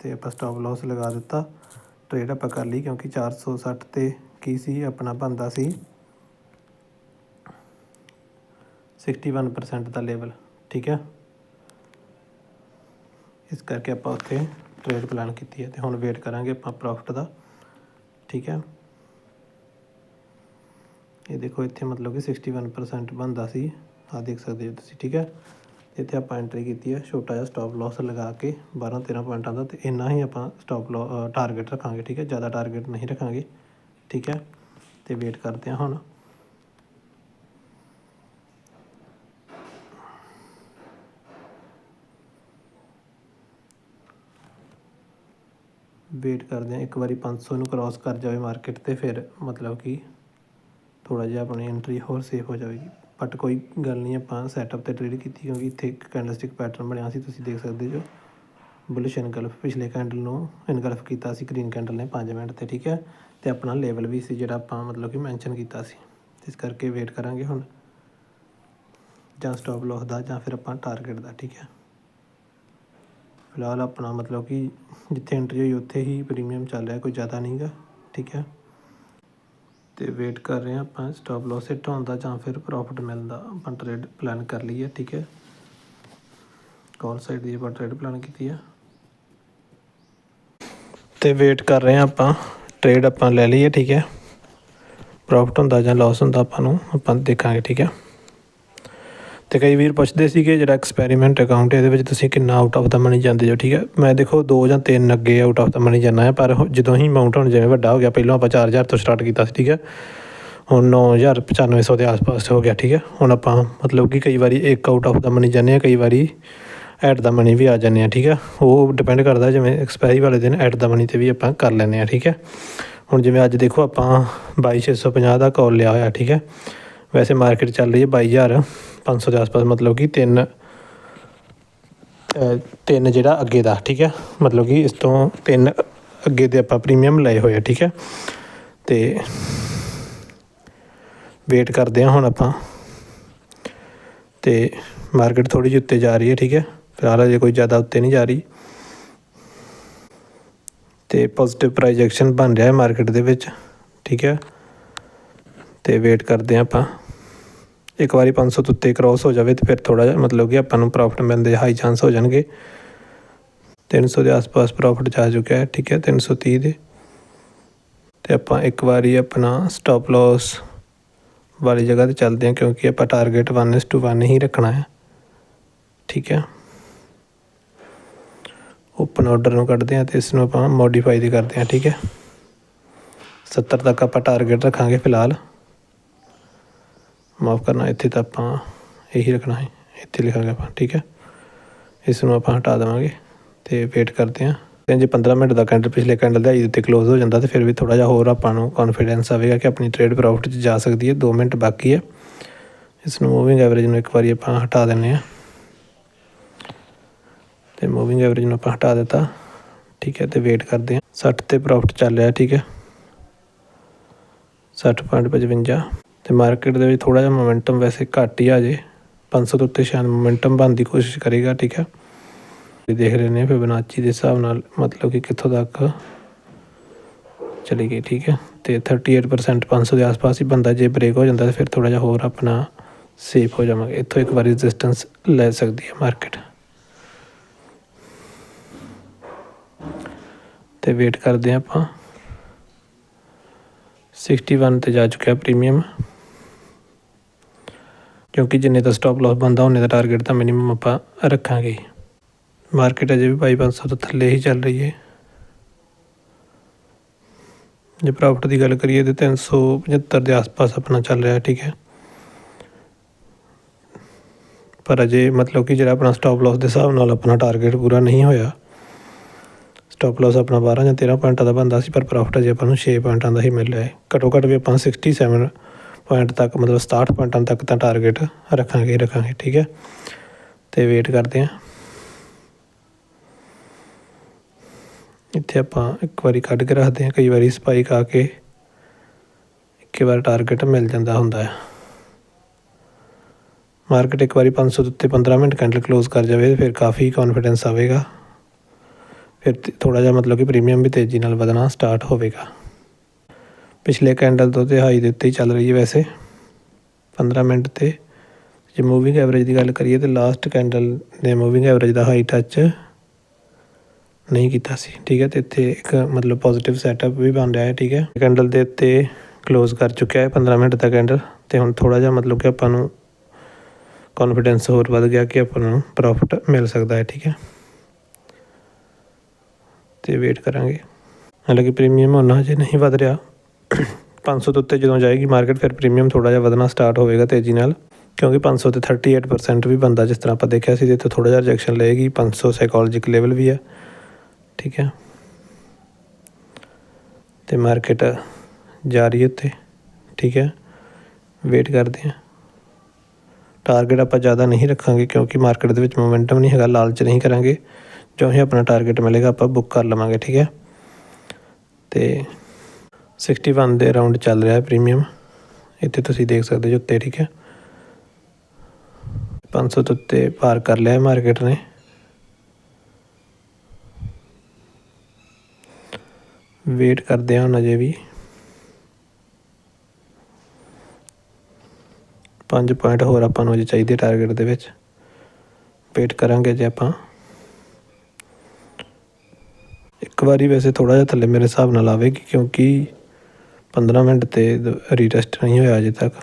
ਤੇ ਆਪਾਂ ਸਟਾਪ ਲਾਸ ਲਗਾ ਦਿੱਤਾ। ਟ੍ਰੇਡ ਆਪਾਂ ਕਰ ਲਈ ਕਿਉਂਕਿ 460 ਤੇ ਕੀ ਸੀ, ਆਪਣਾ ਬੰਦਾ ਸੀ 61% ਦਾ ਲੈਵਲ ਠੀਕ ਹੈ। ਇਸ ਕਰਕੇ ਆਪਾਂ ਉੱਥੇ ਟ੍ਰੇਡ ਪਲਾਨ ਕੀਤੀ ਹੈ ਤੇ ਹੁਣ ਵੇਟ ਕਰਾਂਗੇ ਆਪਾਂ ਪ੍ਰੋਫਿਟ ਦਾ, ਠੀਕ ਹੈ? ਇਹ ਦੇਖੋ ਇੱਥੇ ਮਤਲਬ ਕਿ 61% ਬਣਦਾ ਸੀ ਆ ਦੇਖ ਸਕਦੇ ਹੋ ਤੁਸੀਂ, ਠੀਕ ਹੈ? ਇੱਥੇ ਆਪਾਂ ਐਂਟਰੀ ਕੀਤੀ ਹੈ, ਛੋਟਾ ਜਿਹਾ ਸਟਾਪ ਲਾਸ ਲਗਾ ਕੇ 12 13 ਪੁਆਇੰਟਾਂ ਦਾ ਤੇ ਇੰਨਾ ਹੀ ਆਪਾਂ ਸਟਾਪ ਟਾਰਗੇਟ ਰੱਖਾਂਗੇ, ਠੀਕ ਹੈ? ਜ਼ਿਆਦਾ ਟਾਰਗੇਟ ਨਹੀਂ ਰੱਖਾਂਗੇ, ਠੀਕ ਹੈ? ਤੇ ਵੇਟ ਕਰਦੇ ਹਾਂ ਹੁਣ। ਵੇਟ ਕਰਦੇ ਹਾਂ। ਇੱਕ ਵਾਰੀ 500 ਨੂੰ ਕ੍ਰਾਸ ਕਰ ਜਾਵੇ ਮਾਰਕੀਟ ਤੇ, ਫਿਰ ਮਤਲਬ ਕਿ ਥੋੜਾ ਜਿਹਾ ਆਪਣੀ ਐਂਟਰੀ ਹੋਰ ਸੇਫ ਹੋ ਜਾਵੇਗੀ। ਬਟ ਕੋਈ ਗੱਲ ਨਹੀਂ, ਆਪਾਂ ਸੈਟਅਪ ਤੇ ਟ੍ਰੇਡ ਕੀਤੀ ਕਿਉਂਕਿ ਇੱਥੇ ਇੱਕ ਕੈਂਡਲਸਟਿਕ ਪੈਟਰਨ ਬਣਿਆ ਸੀ, ਤੁਸੀਂ ਦੇਖ ਸਕਦੇ ਜੋ। ਬੁਲਿਸ਼ ਇਨਗਲਫ ਪਿਛਲੇ ਕੈਂਡਲ ਨੂੰ ਇਨਗਲਫ ਕੀਤਾ ਸੀ ਗ੍ਰੀਨ ਕੈਂਡਲ ਨੇ 5 ਮਿੰਟ ਤੇ, ਠੀਕ ਹੈ? ਤੇ ਆਪਣਾ ਲੈਵਲ ਵੀ ਸੀ ਜਿਹੜਾ ਆਪਾਂ ਮਤਲਬ ਕਿ ਮੈਂਸ਼ਨ ਕੀਤਾ ਸੀ। ਇਸ ਕਰਕੇ ਵੇਟ ਕਰਾਂਗੇ ਹੁਣ। ਜਾਂ ਸਟਾਪ ਲਾਸ ਦਾ ਜਾਂ ਫਿਰ ਆਪਾਂ ਟਾਰਗੇਟ ਦਾ, ਠੀਕ ਹੈ? ਫਿਲਹਾਲ ਆਪਣਾ ਮਤਲਬ ਕਿ ਜਿੱਥੇ ਐਂਟਰੀ ਹੋਈ ਉੱਥੇ ਹੀ ਪ੍ਰੀਮੀਅਮ ਚੱਲ ਰਿਹਾ, ਕੋਈ ਜ਼ਿਆਦਾ ਨਹੀਂਗਾ ਠੀਕ ਹੈ। ਤੇ ਵੇਟ ਕਰ ਰਹੇ ਹਾਂ ਆਪਾਂ ਸਟਾਪ ਲਾਸ ਹਿੱਟ ਹੋਣ ਦਾ ਜਾਂ ਫਿਰ ਪ੍ਰੋਫਿਟ ਮਿਲਣ ਦਾ, ਆਪਾਂ ਟ੍ਰੇਡ ਪਲਾਨ ਕਰ ਲਈ ਹੈ ਠੀਕ ਹੈ। ਕਾਲ ਸਾਈਡ ਦੀ ਆਪਾਂ ਟ੍ਰੇਡ ਪਲਾਨ ਕੀਤੀ ਹੈ। ਤੇ ਵੇਟ ਕਰ ਰਹੇ ਆ ਆਪਾਂ ਟ੍ਰੇਡ ਆਪਾਂ ਲੈ ਲਈ ਹੈ ਠੀਕ ਹੈ। ਪ੍ਰੋਫਿਟ ਹੁੰਦਾ ਜਾਂ ਲਾਸ ਹੁੰਦਾ ਆਪਾਂ ਨੂੰ, ਆਪਾਂ ਦੇਖਾਂਗੇ, ਠੀਕ ਹੈ। ਅਤੇ ਕਈ ਵੀਰ ਪੁੱਛਦੇ ਸੀ ਕਿ ਜਿਹੜਾ ਐਕਸਪੈਰੀਮੈਂਟ ਅਕਾਊਂਟ ਹੈ ਇਹਦੇ ਵਿੱਚ ਤੁਸੀਂ ਕਿੰਨਾ ਆਊਟ ਆਫ ਦਾ ਮਨੀ ਜਾਂਦੇ ਹੋ ਠੀਕ ਹੈ? ਮੈਂ ਦੇਖੋ ਦੋ ਜਾਂ ਤਿੰਨ ਅੱਗੇ ਆਊਟ ਆਫ ਦਾ ਮਨੀ ਜਾਂਦਾ ਹੈ, ਪਰ ਜਦੋਂ ਹੀ ਅਮਾਊਂਟ ਹੁਣ ਜਿਵੇਂ ਵੱਡਾ ਹੋ ਗਿਆ, ਪਹਿਲਾਂ ਆਪਾਂ 4000 ਤੋਂ ਸਟਾਰਟ ਕੀਤਾ ਸੀ, ਠੀਕ ਹੈ? ਹੁਣ 9950 ਦੇ ਆਸ-ਪਾਸ ਹੋ ਗਿਆ, ਠੀਕ ਹੈ? ਹੁਣ ਆਪਾਂ ਮਤਲਬ ਕਿ ਕਈ ਵਾਰੀ ਇੱਕ ਆਊਟ ਆਫ ਦਾ ਮਨੀ ਜਾਂਦੇ ਆ ਕਈ ਵਾਰੀ ਐਟ ਦਾ ਮਨੀ ਵੀ ਆ ਜਾਂਦੇ ਆ ਠੀਕ ਹੈ? ਉਹ ਡਿਪੈਂਡ ਕਰਦਾ ਜਿਵੇਂ ਐਕਸਪਾਇਰੀ ਵਾਲੇ ਦਿਨ ਐਟ ਦਾ ਮਨੀ ਤੇ ਵੀ ਆਪਾਂ ਕਰ ਲੈਂਦੇ ਆ ਠੀਕ ਹੈ? ਹੁਣ ਜਿਵੇਂ ਅੱਜ ਦੇਖੋ ਆਪਾਂ 22650 ਦਾ ਕਾਲ ਲਿਆ ਹੋਇਆ, ਠੀਕ ਹੈ? ਵੈਸੇ ਮਾਰਕੀਟ ਚੱਲ ਰਹੀ ਹੈ 22500 ਦੇ ਆਸ-ਪਾਸ ਮਤਲਬ ਕਿ ਤਿੰਨ ਤਿੰਨ ਜਿਹੜਾ ਅੱਗੇ ਦਾ, ਠੀਕ ਹੈ? ਮਤਲਬ ਕਿ ਇਸ ਤੋਂ ਤਿੰਨ ਅੱਗੇ ਦੇ ਆਪਾਂ ਪ੍ਰੀਮੀਅਮ ਲਏ ਹੋਏ ਆ, ਠੀਕ ਹੈ? ਤੇ ਵੇਟ ਕਰਦੇ ਹਾਂ ਹੁਣ ਆਪਾਂ। ਤੇ ਮਾਰਕੀਟ ਥੋੜੀ ਜਿਹੀ ਉੱਤੇ ਜਾ ਰਹੀ ਹੈ, ਠੀਕ ਹੈ? ਫਿਲਹਾਲ ਅਜੇ ਕੋਈ ਜ਼ਿਆਦਾ ਉੱਤੇ ਨਹੀਂ ਜਾ ਰਹੀ। ਤੇ ਪੋਜ਼ਿਟਿਵ ਪ੍ਰਾਈਸ ਐਕਸ਼ਨ ਬਣ ਰਿਹਾ ਹੈ ਮਾਰਕੀਟ ਦੇ ਵਿੱਚ, ਠੀਕ ਹੈ? ਤੇ ਵੇਟ ਕਰਦੇ ਹਾਂ ਆਪਾਂ। ਇੱਕ ਵਾਰੀ ਪੰਜ ਸੌ ਤੋਂ ਉੱਤੇ ਕ੍ਰਾਸ ਹੋ ਜਾਵੇ ਤਾਂ ਫਿਰ ਥੋੜ੍ਹਾ ਜਿਹਾ ਮਤਲਬ ਕਿ ਆਪਾਂ ਨੂੰ ਪ੍ਰੋਫਿਟ ਮਿਲਣ ਦੇ ਹਾਈ ਚਾਂਸ ਹੋ ਜਾਣਗੇ। 300 ਦੇ ਆਸ-ਪਾਸ ਪ੍ਰੋਫਿਟ ਜਾ ਚੁੱਕਿਆ ਹੈ, ਠੀਕ ਹੈ 330 ਦੇ। ਤੇ ਆਪਾਂ ਇੱਕ ਵਾਰੀ ਆਪਣਾ ਸਟਾਪ ਲਾਸ ਵਾਲੀ ਜਗ੍ਹਾ ਤੇ ਚੱਲਦੇ ਹਾਂ ਕਿਉਂਕਿ ਆਪਾਂ ਟਾਰਗੇਟ 1:1 ਹੀ ਰੱਖਣਾ ਹੈ, ਠੀਕ ਹੈ। ਓਪਨ ਆਰਡਰ ਨੂੰ ਕੱਢਦੇ ਹਾਂ ਤੇ ਇਸ ਨੂੰ ਆਪਾਂ ਮੋਡੀਫਾਈ ਦੀ ਕਰਦੇ ਹਾਂ, ਠੀਕ ਹੈ। 70 ਤੱਕ ਆਪਾਂ ਟਾਰਗੇਟ ਰੱਖਾਂਗੇ ਫਿਲਹਾਲ। ਮਾਫ ਕਰਨਾ, ਇੱਥੇ ਤਾਂ ਆਪਾਂ ਇਹੀ ਰੱਖਣਾ ਹੈ, ਇੱਥੇ ਲਿਖਾਂਗੇ ਆਪਾਂ, ਠੀਕ ਹੈ? ਇਸ ਨੂੰ ਆਪਾਂ ਹਟਾ ਦੇਵਾਂਗੇ ਤੇ ਵੇਟ ਕਰਦੇ ਹਾਂ। ਤੇ ਜੇ 15 ਮਿੰਟ ਦਾ ਕੈਂਡਲ ਪਿਛਲੇ ਕੈਂਡਲ ਦੇ ਹਾਈ ਉੱਤੇ ਕਲੋਜ਼ ਹੋ ਜਾਂਦਾ ਤੇ ਫਿਰ ਵੀ ਥੋੜਾ ਜਿਹਾ ਹੋਰ ਆਪਾਂ ਨੂੰ ਕੌਨਫੀਡੈਂਸ ਆਵੇਗਾ ਕਿ ਆਪਣੀ ਟ੍ਰੇਡ ਪ੍ਰੋਫਿਟ 'ਚ ਜਾ ਸਕਦੀ ਹੈ 2 ਮਿੰਟ ਬਾਕੀ ਹੈ। ਇਸ ਨੂੰ ਮੂਵਿੰਗ ਐਵਰੇਜ ਨੂੰ ਇੱਕ ਵਾਰੀ ਆਪਾਂ ਹਟਾ ਦਿੰਨੇ ਆ ਤੇ ਮੂਵਿੰਗ ਐਵਰੇਜ ਨੂੰ ਆਪਾਂ ਹਟਾ ਦਿੱਤਾ, ਠੀਕ ਹੈ, ਤੇ ਵੇਟ ਕਰਦੇ ਹਾਂ। 60 ਤੇ ਪ੍ਰੋਫਿਟ ਚੱਲ ਰਿਹਾ, ਠੀਕ ਹੈ? 60.55 ਤੇ ਮਾਰਕੀਟ ਦੇ ਵਿੱਚ ਥੋੜਾ ਜਿਹਾ ਮੋਮੈਂਟਮ ਵੈਸੇ ਘੱਟ ਹੀ ਆ ਜੇ। 500 ਤੋਂ ਉੱਤੇ ਸ਼ਾਇਦ ਮੋਮੈਂਟਮ ਬਣਨ ਦੀ ਕੋਸ਼ਿਸ਼ ਕਰੇਗਾ, ਠੀਕ ਹੈ ਇਹ ਦੇਖ ਰਹੇ ਨੇ ਫਿਬੋਨਾਚੀ ਦੇ ਹਿਸਾਬ ਨਾਲ, ਮਤਲਬ ਕਿ ਕਿੱਥੋਂ ਤੱਕ ਚਲੀ ਗਈ, ਠੀਕ ਹੈ ਤੇ 38% 500 ਦੇ ਆਸ-ਪਾਸ ਹੀ ਬੰਦਾ ਜੇ ਬ੍ਰੇਕ ਹੋ ਜਾਂਦਾ ਤਾਂ ਫਿਰ ਥੋੜਾ ਜਿਹਾ ਹੋਰ ਆਪਣਾ ਸੇਫ ਹੋ ਜਾਵਾਂਗੇ। ਇੱਥੋਂ ਇੱਕ ਵਾਰੀ ਰੈਜ਼ਿਸਟੈਂਸ ਲੈ ਸਕਦੀ ਹੈ ਮਾਰਕੀਟ ਤੇ ਵੇਟ ਕਰਦੇ ਹਾਂ ਆਪਾਂ। 61 ਤੇ ਜਾ ਚੁੱਕਿਆ ਪ੍ਰੀਮੀਅਮ ਕਿਉਂਕਿ ਜਿੰਨੇ ਦਾ ਸਟਾਪ ਲਾਸ ਬੰਦਾ, ਉਹਨੇ ਦਾ ਟਾਰਗੇਟ ਤਾਂ ਮਿਨੀਮਮ ਆਪਾਂ ਰੱਖਾਂਗੇ ਮਾਰਕੀਟ ਅਜੇ ਵੀ 2500 ਤੋਂ ਥੱਲੇ ਹੀ ਚੱਲ ਰਹੀ ਹੈ। ਜੇ ਪ੍ਰੋਫਿਟ ਦੀ ਗੱਲ ਕਰੀਏ ਤੇ 375 ਦੇ ਆਸ-ਪਾਸ ਆਪਣਾ ਚੱਲ ਰਿਹਾ, ਠੀਕ ਹੈ। ਪਰ ਅਜੇ ਮਤਲਬ ਕਿ ਜਿਹੜਾ ਆਪਣਾ ਸਟਾਪ ਲਾਸ ਦੇ ਹਿਸਾਬ ਨਾਲ ਆਪਣਾ ਟਾਰਗੇਟ ਪੂਰਾ ਨਹੀਂ ਹੋਇਆ। ਸਟਾਪ ਲਾਸ ਆਪਣਾ 12 ਜਾਂ 13 ਪੁਆਇੰਟਾਂ ਦਾ ਬੰਦਾ ਸੀ, ਪਰ ਪ੍ਰੋਫਿਟ ਅਜੇ ਆਪਾਂ ਨੂੰ 6 ਪੁਆਇੰਟਾਂ ਦਾ ਹੀ ਮਿਲ ਰਿਹਾ ਹੈ। ਘੱਟੋ ਘੱਟ ਵੀ ਆਪਾਂ 67 ਪੁਆਇੰਟ ਤੱਕ, ਮਤਲਬ 67 ਪੁਆਇੰਟਾਂ ਤੱਕ ਤਾਂ ਟਾਰਗੇਟ ਰੱਖਾਂਗੇ ਰੱਖਾਂਗੇ, ਠੀਕ ਹੈ? ਤੇ ਵੇਟ ਕਰਦੇ ਹਾਂ। ਇੱਥੇ ਆਪਾਂ ਇੱਕ ਵਾਰੀ ਕੱਢ ਕੇ ਰੱਖਦੇ ਹਾਂ, ਕਈ ਵਾਰੀ ਸਪਾਈਕ ਆ ਕੇ ਇੱਕ ਵਾਰ ਟਾਰਗੇਟ ਮਿਲ ਜਾਂਦਾ ਹੁੰਦਾ ਹੈ। ਮਾਰਕੀਟ ਇੱਕ ਵਾਰੀ 500 ਦੇ ਉੱਤੇ 15 ਮਿੰਟ ਕੈਂਡਲ ਕਲੋਜ਼ ਕਰ ਜਾਵੇ, ਫਿਰ ਕਾਫੀ ਕੌਨਫੀਡੈਂਸ ਆਵੇਗਾ। ਫਿਰ ਥੋੜਾ ਜਿਹਾ ਮਤਲਬ ਕਿ ਪ੍ਰੀਮੀਅਮ ਵੀ ਤੇਜ਼ੀ ਨਾਲ ਵਧਣਾ ਸਟਾਰਟ ਹੋਵੇਗਾ। ਪਿਛਲੇ ਕੈਂਡਲ ਤੋਂ ਤੇ ਹਾਈ ਦੇ ਉੱਤੇ ਹੀ ਚੱਲ ਰਹੀ ਹੈ ਵੈਸੇ। 15 ਮਿੰਟ ਤੇ। ਜੇ ਮੂਵਿੰਗ ਐਵਰੇਜ ਦੀ ਗੱਲ ਕਰੀਏ ਤੇ ਲਾਸਟ ਕੈਂਡਲ ਨੇ ਮੂਵਿੰਗ ਐਵਰੇਜ ਦਾ ਹਾਈ ਟੱਚ ਨਹੀਂ ਕੀਤਾ ਸੀ। ਠੀਕ ਹੈ, ਤੇ ਇੱਥੇ ਇੱਕ ਮਤਲਬ ਪੋਜ਼ਿਟਿਵ ਸੈਟਅਪ ਵੀ ਬਣ ਰਿਹਾ ਹੈ, ਠੀਕ ਹੈ। ਕੈਂਡਲ ਦੇ ਉੱਤੇ ਕਲੋਜ਼ ਕਰ ਚੁੱਕਿਆ ਹੈ 15 ਮਿੰਟ ਦਾ ਕੈਂਡਲ ਤੇ ਹੁਣ ਥੋੜਾ ਜਿਹਾ ਮਤਲਬ ਕਿ ਆਪਾਂ ਨੂੰ ਕੌਨਫੀਡੈਂਸ ਹੋਰ ਵੱਧ ਗਿਆ ਕਿ ਆਪਾਂ ਨੂੰ ਪ੍ਰੋਫਿਟ ਮਿਲ ਸਕਦਾ ਹੈ, ਠੀਕ ਹੈ। ਤੇ ਵੇਟ ਕਰਾਂਗੇ। ਹਾਲਾਂਕਿ ਪ੍ਰੀਮੀਅਮ ਉਹਨਾਂ ਹਜੇ ਨਹੀਂ ਵਧ ਰਿਹਾ। 500 ਤੋਂ ਉੱਤੇ ਜਦੋਂ ਜਾਏਗੀ ਮਾਰਕੀਟ ਫਿਰ ਪ੍ਰੀਮੀਅਮ ਥੋੜਾ ਜਿਹਾ ਵਧਣਾ ਸਟਾਰਟ ਹੋਵੇਗਾ ਤੇਜ਼ੀ ਨਾਲ। ਕਿਉਂਕਿ 500 ਤੇ 38% ਵੀ ਬੰਦਾ ਜਿਸ ਤਰ੍ਹਾਂ ਆਪਾਂ ਦੇਖਿਆ ਸੀ, ਤੇ ਇੱਥੇ ਥੋੜਾ ਜਿਹਾ ਰਿਜੈਕਸ਼ਨ ਲਏਗੀ। 500 ਸਾਈਕੋਲੋਜਿਕ ਲੈਵਲ ਵੀ ਹੈ। ਠੀਕ ਹੈ। ਤੇ ਮਾਰਕੀਟ ਜਾ ਰਹੀ ਹੈ ਉੱਤੇ ਠੀਕ ਹੈ। ਵੇਟ ਕਰਦੇ ਹਾਂ। ਟਾਰਗੇਟ ਆਪਾਂ ਜ਼ਿਆਦਾ ਨਹੀਂ ਰੱਖਾਂਗੇ ਕਿਉਂਕਿ ਮਾਰਕੀਟ ਦੇ ਵਿੱਚ ਮੋਮੈਂਟਮ ਨਹੀਂ ਹੈਗਾ, ਲਾਲਚ ਨਹੀਂ ਕਰਾਂਗੇ। ਜੋ ਹੀ ਆਪਣਾ ਟਾਰਗੇਟ ਮਿਲੇਗਾ, ਆਪਾਂ ਬੁੱਕ ਕਰ ਲਵਾਂਗੇ। ਠੀਕ ਹੈ। ਤੇ 61 ਦੇ ਅਰਾਊਂਡ ਚੱਲ ਰਿਹਾ ਹੈ ਪ੍ਰੀਮੀਅਮ। ਇੱਥੇ ਤੁਸੀਂ ਦੇਖ ਸਕਦੇ ਜੋ ਉੱਤੇ ਠੀਕ ਹੈ। 500 ਤੋਂ ਉੱਤੇ ਪਾਰ ਕਰ ਲਿਆ ਹੈ ਮਾਰਕੀਟ ਨੇ। ਵੇਟ ਕਰਦੇ ਹਾਂ ਹੁਣ ਅਜੇ ਵੀ। 5 ਪੁਆਇੰਟ ਹੋਰ ਆਪਾਂ ਨੂੰ ਅਜੇ ਚਾਹੀਦੇ ਟਾਰਗੇਟ ਦੇ ਵਿੱਚ। ਵੇਟ ਕਰਾਂਗੇ ਜੇ ਆਪਾਂ। ਇੱਕ ਵਾਰੀ ਵੈਸੇ ਥੋੜਾ ਜਿਹਾ ਥੱਲੇ ਮੇਰੇ ਹਿਸਾਬ ਨਾਲ ਆਵੇਗੀ ਕਿਉਂਕਿ 15 ਮਿੰਟ ਤੇ ਰੀਟੈਸਟ ਨਹੀਂ ਹੋਇਆ ਅਜੇ ਤੱਕ।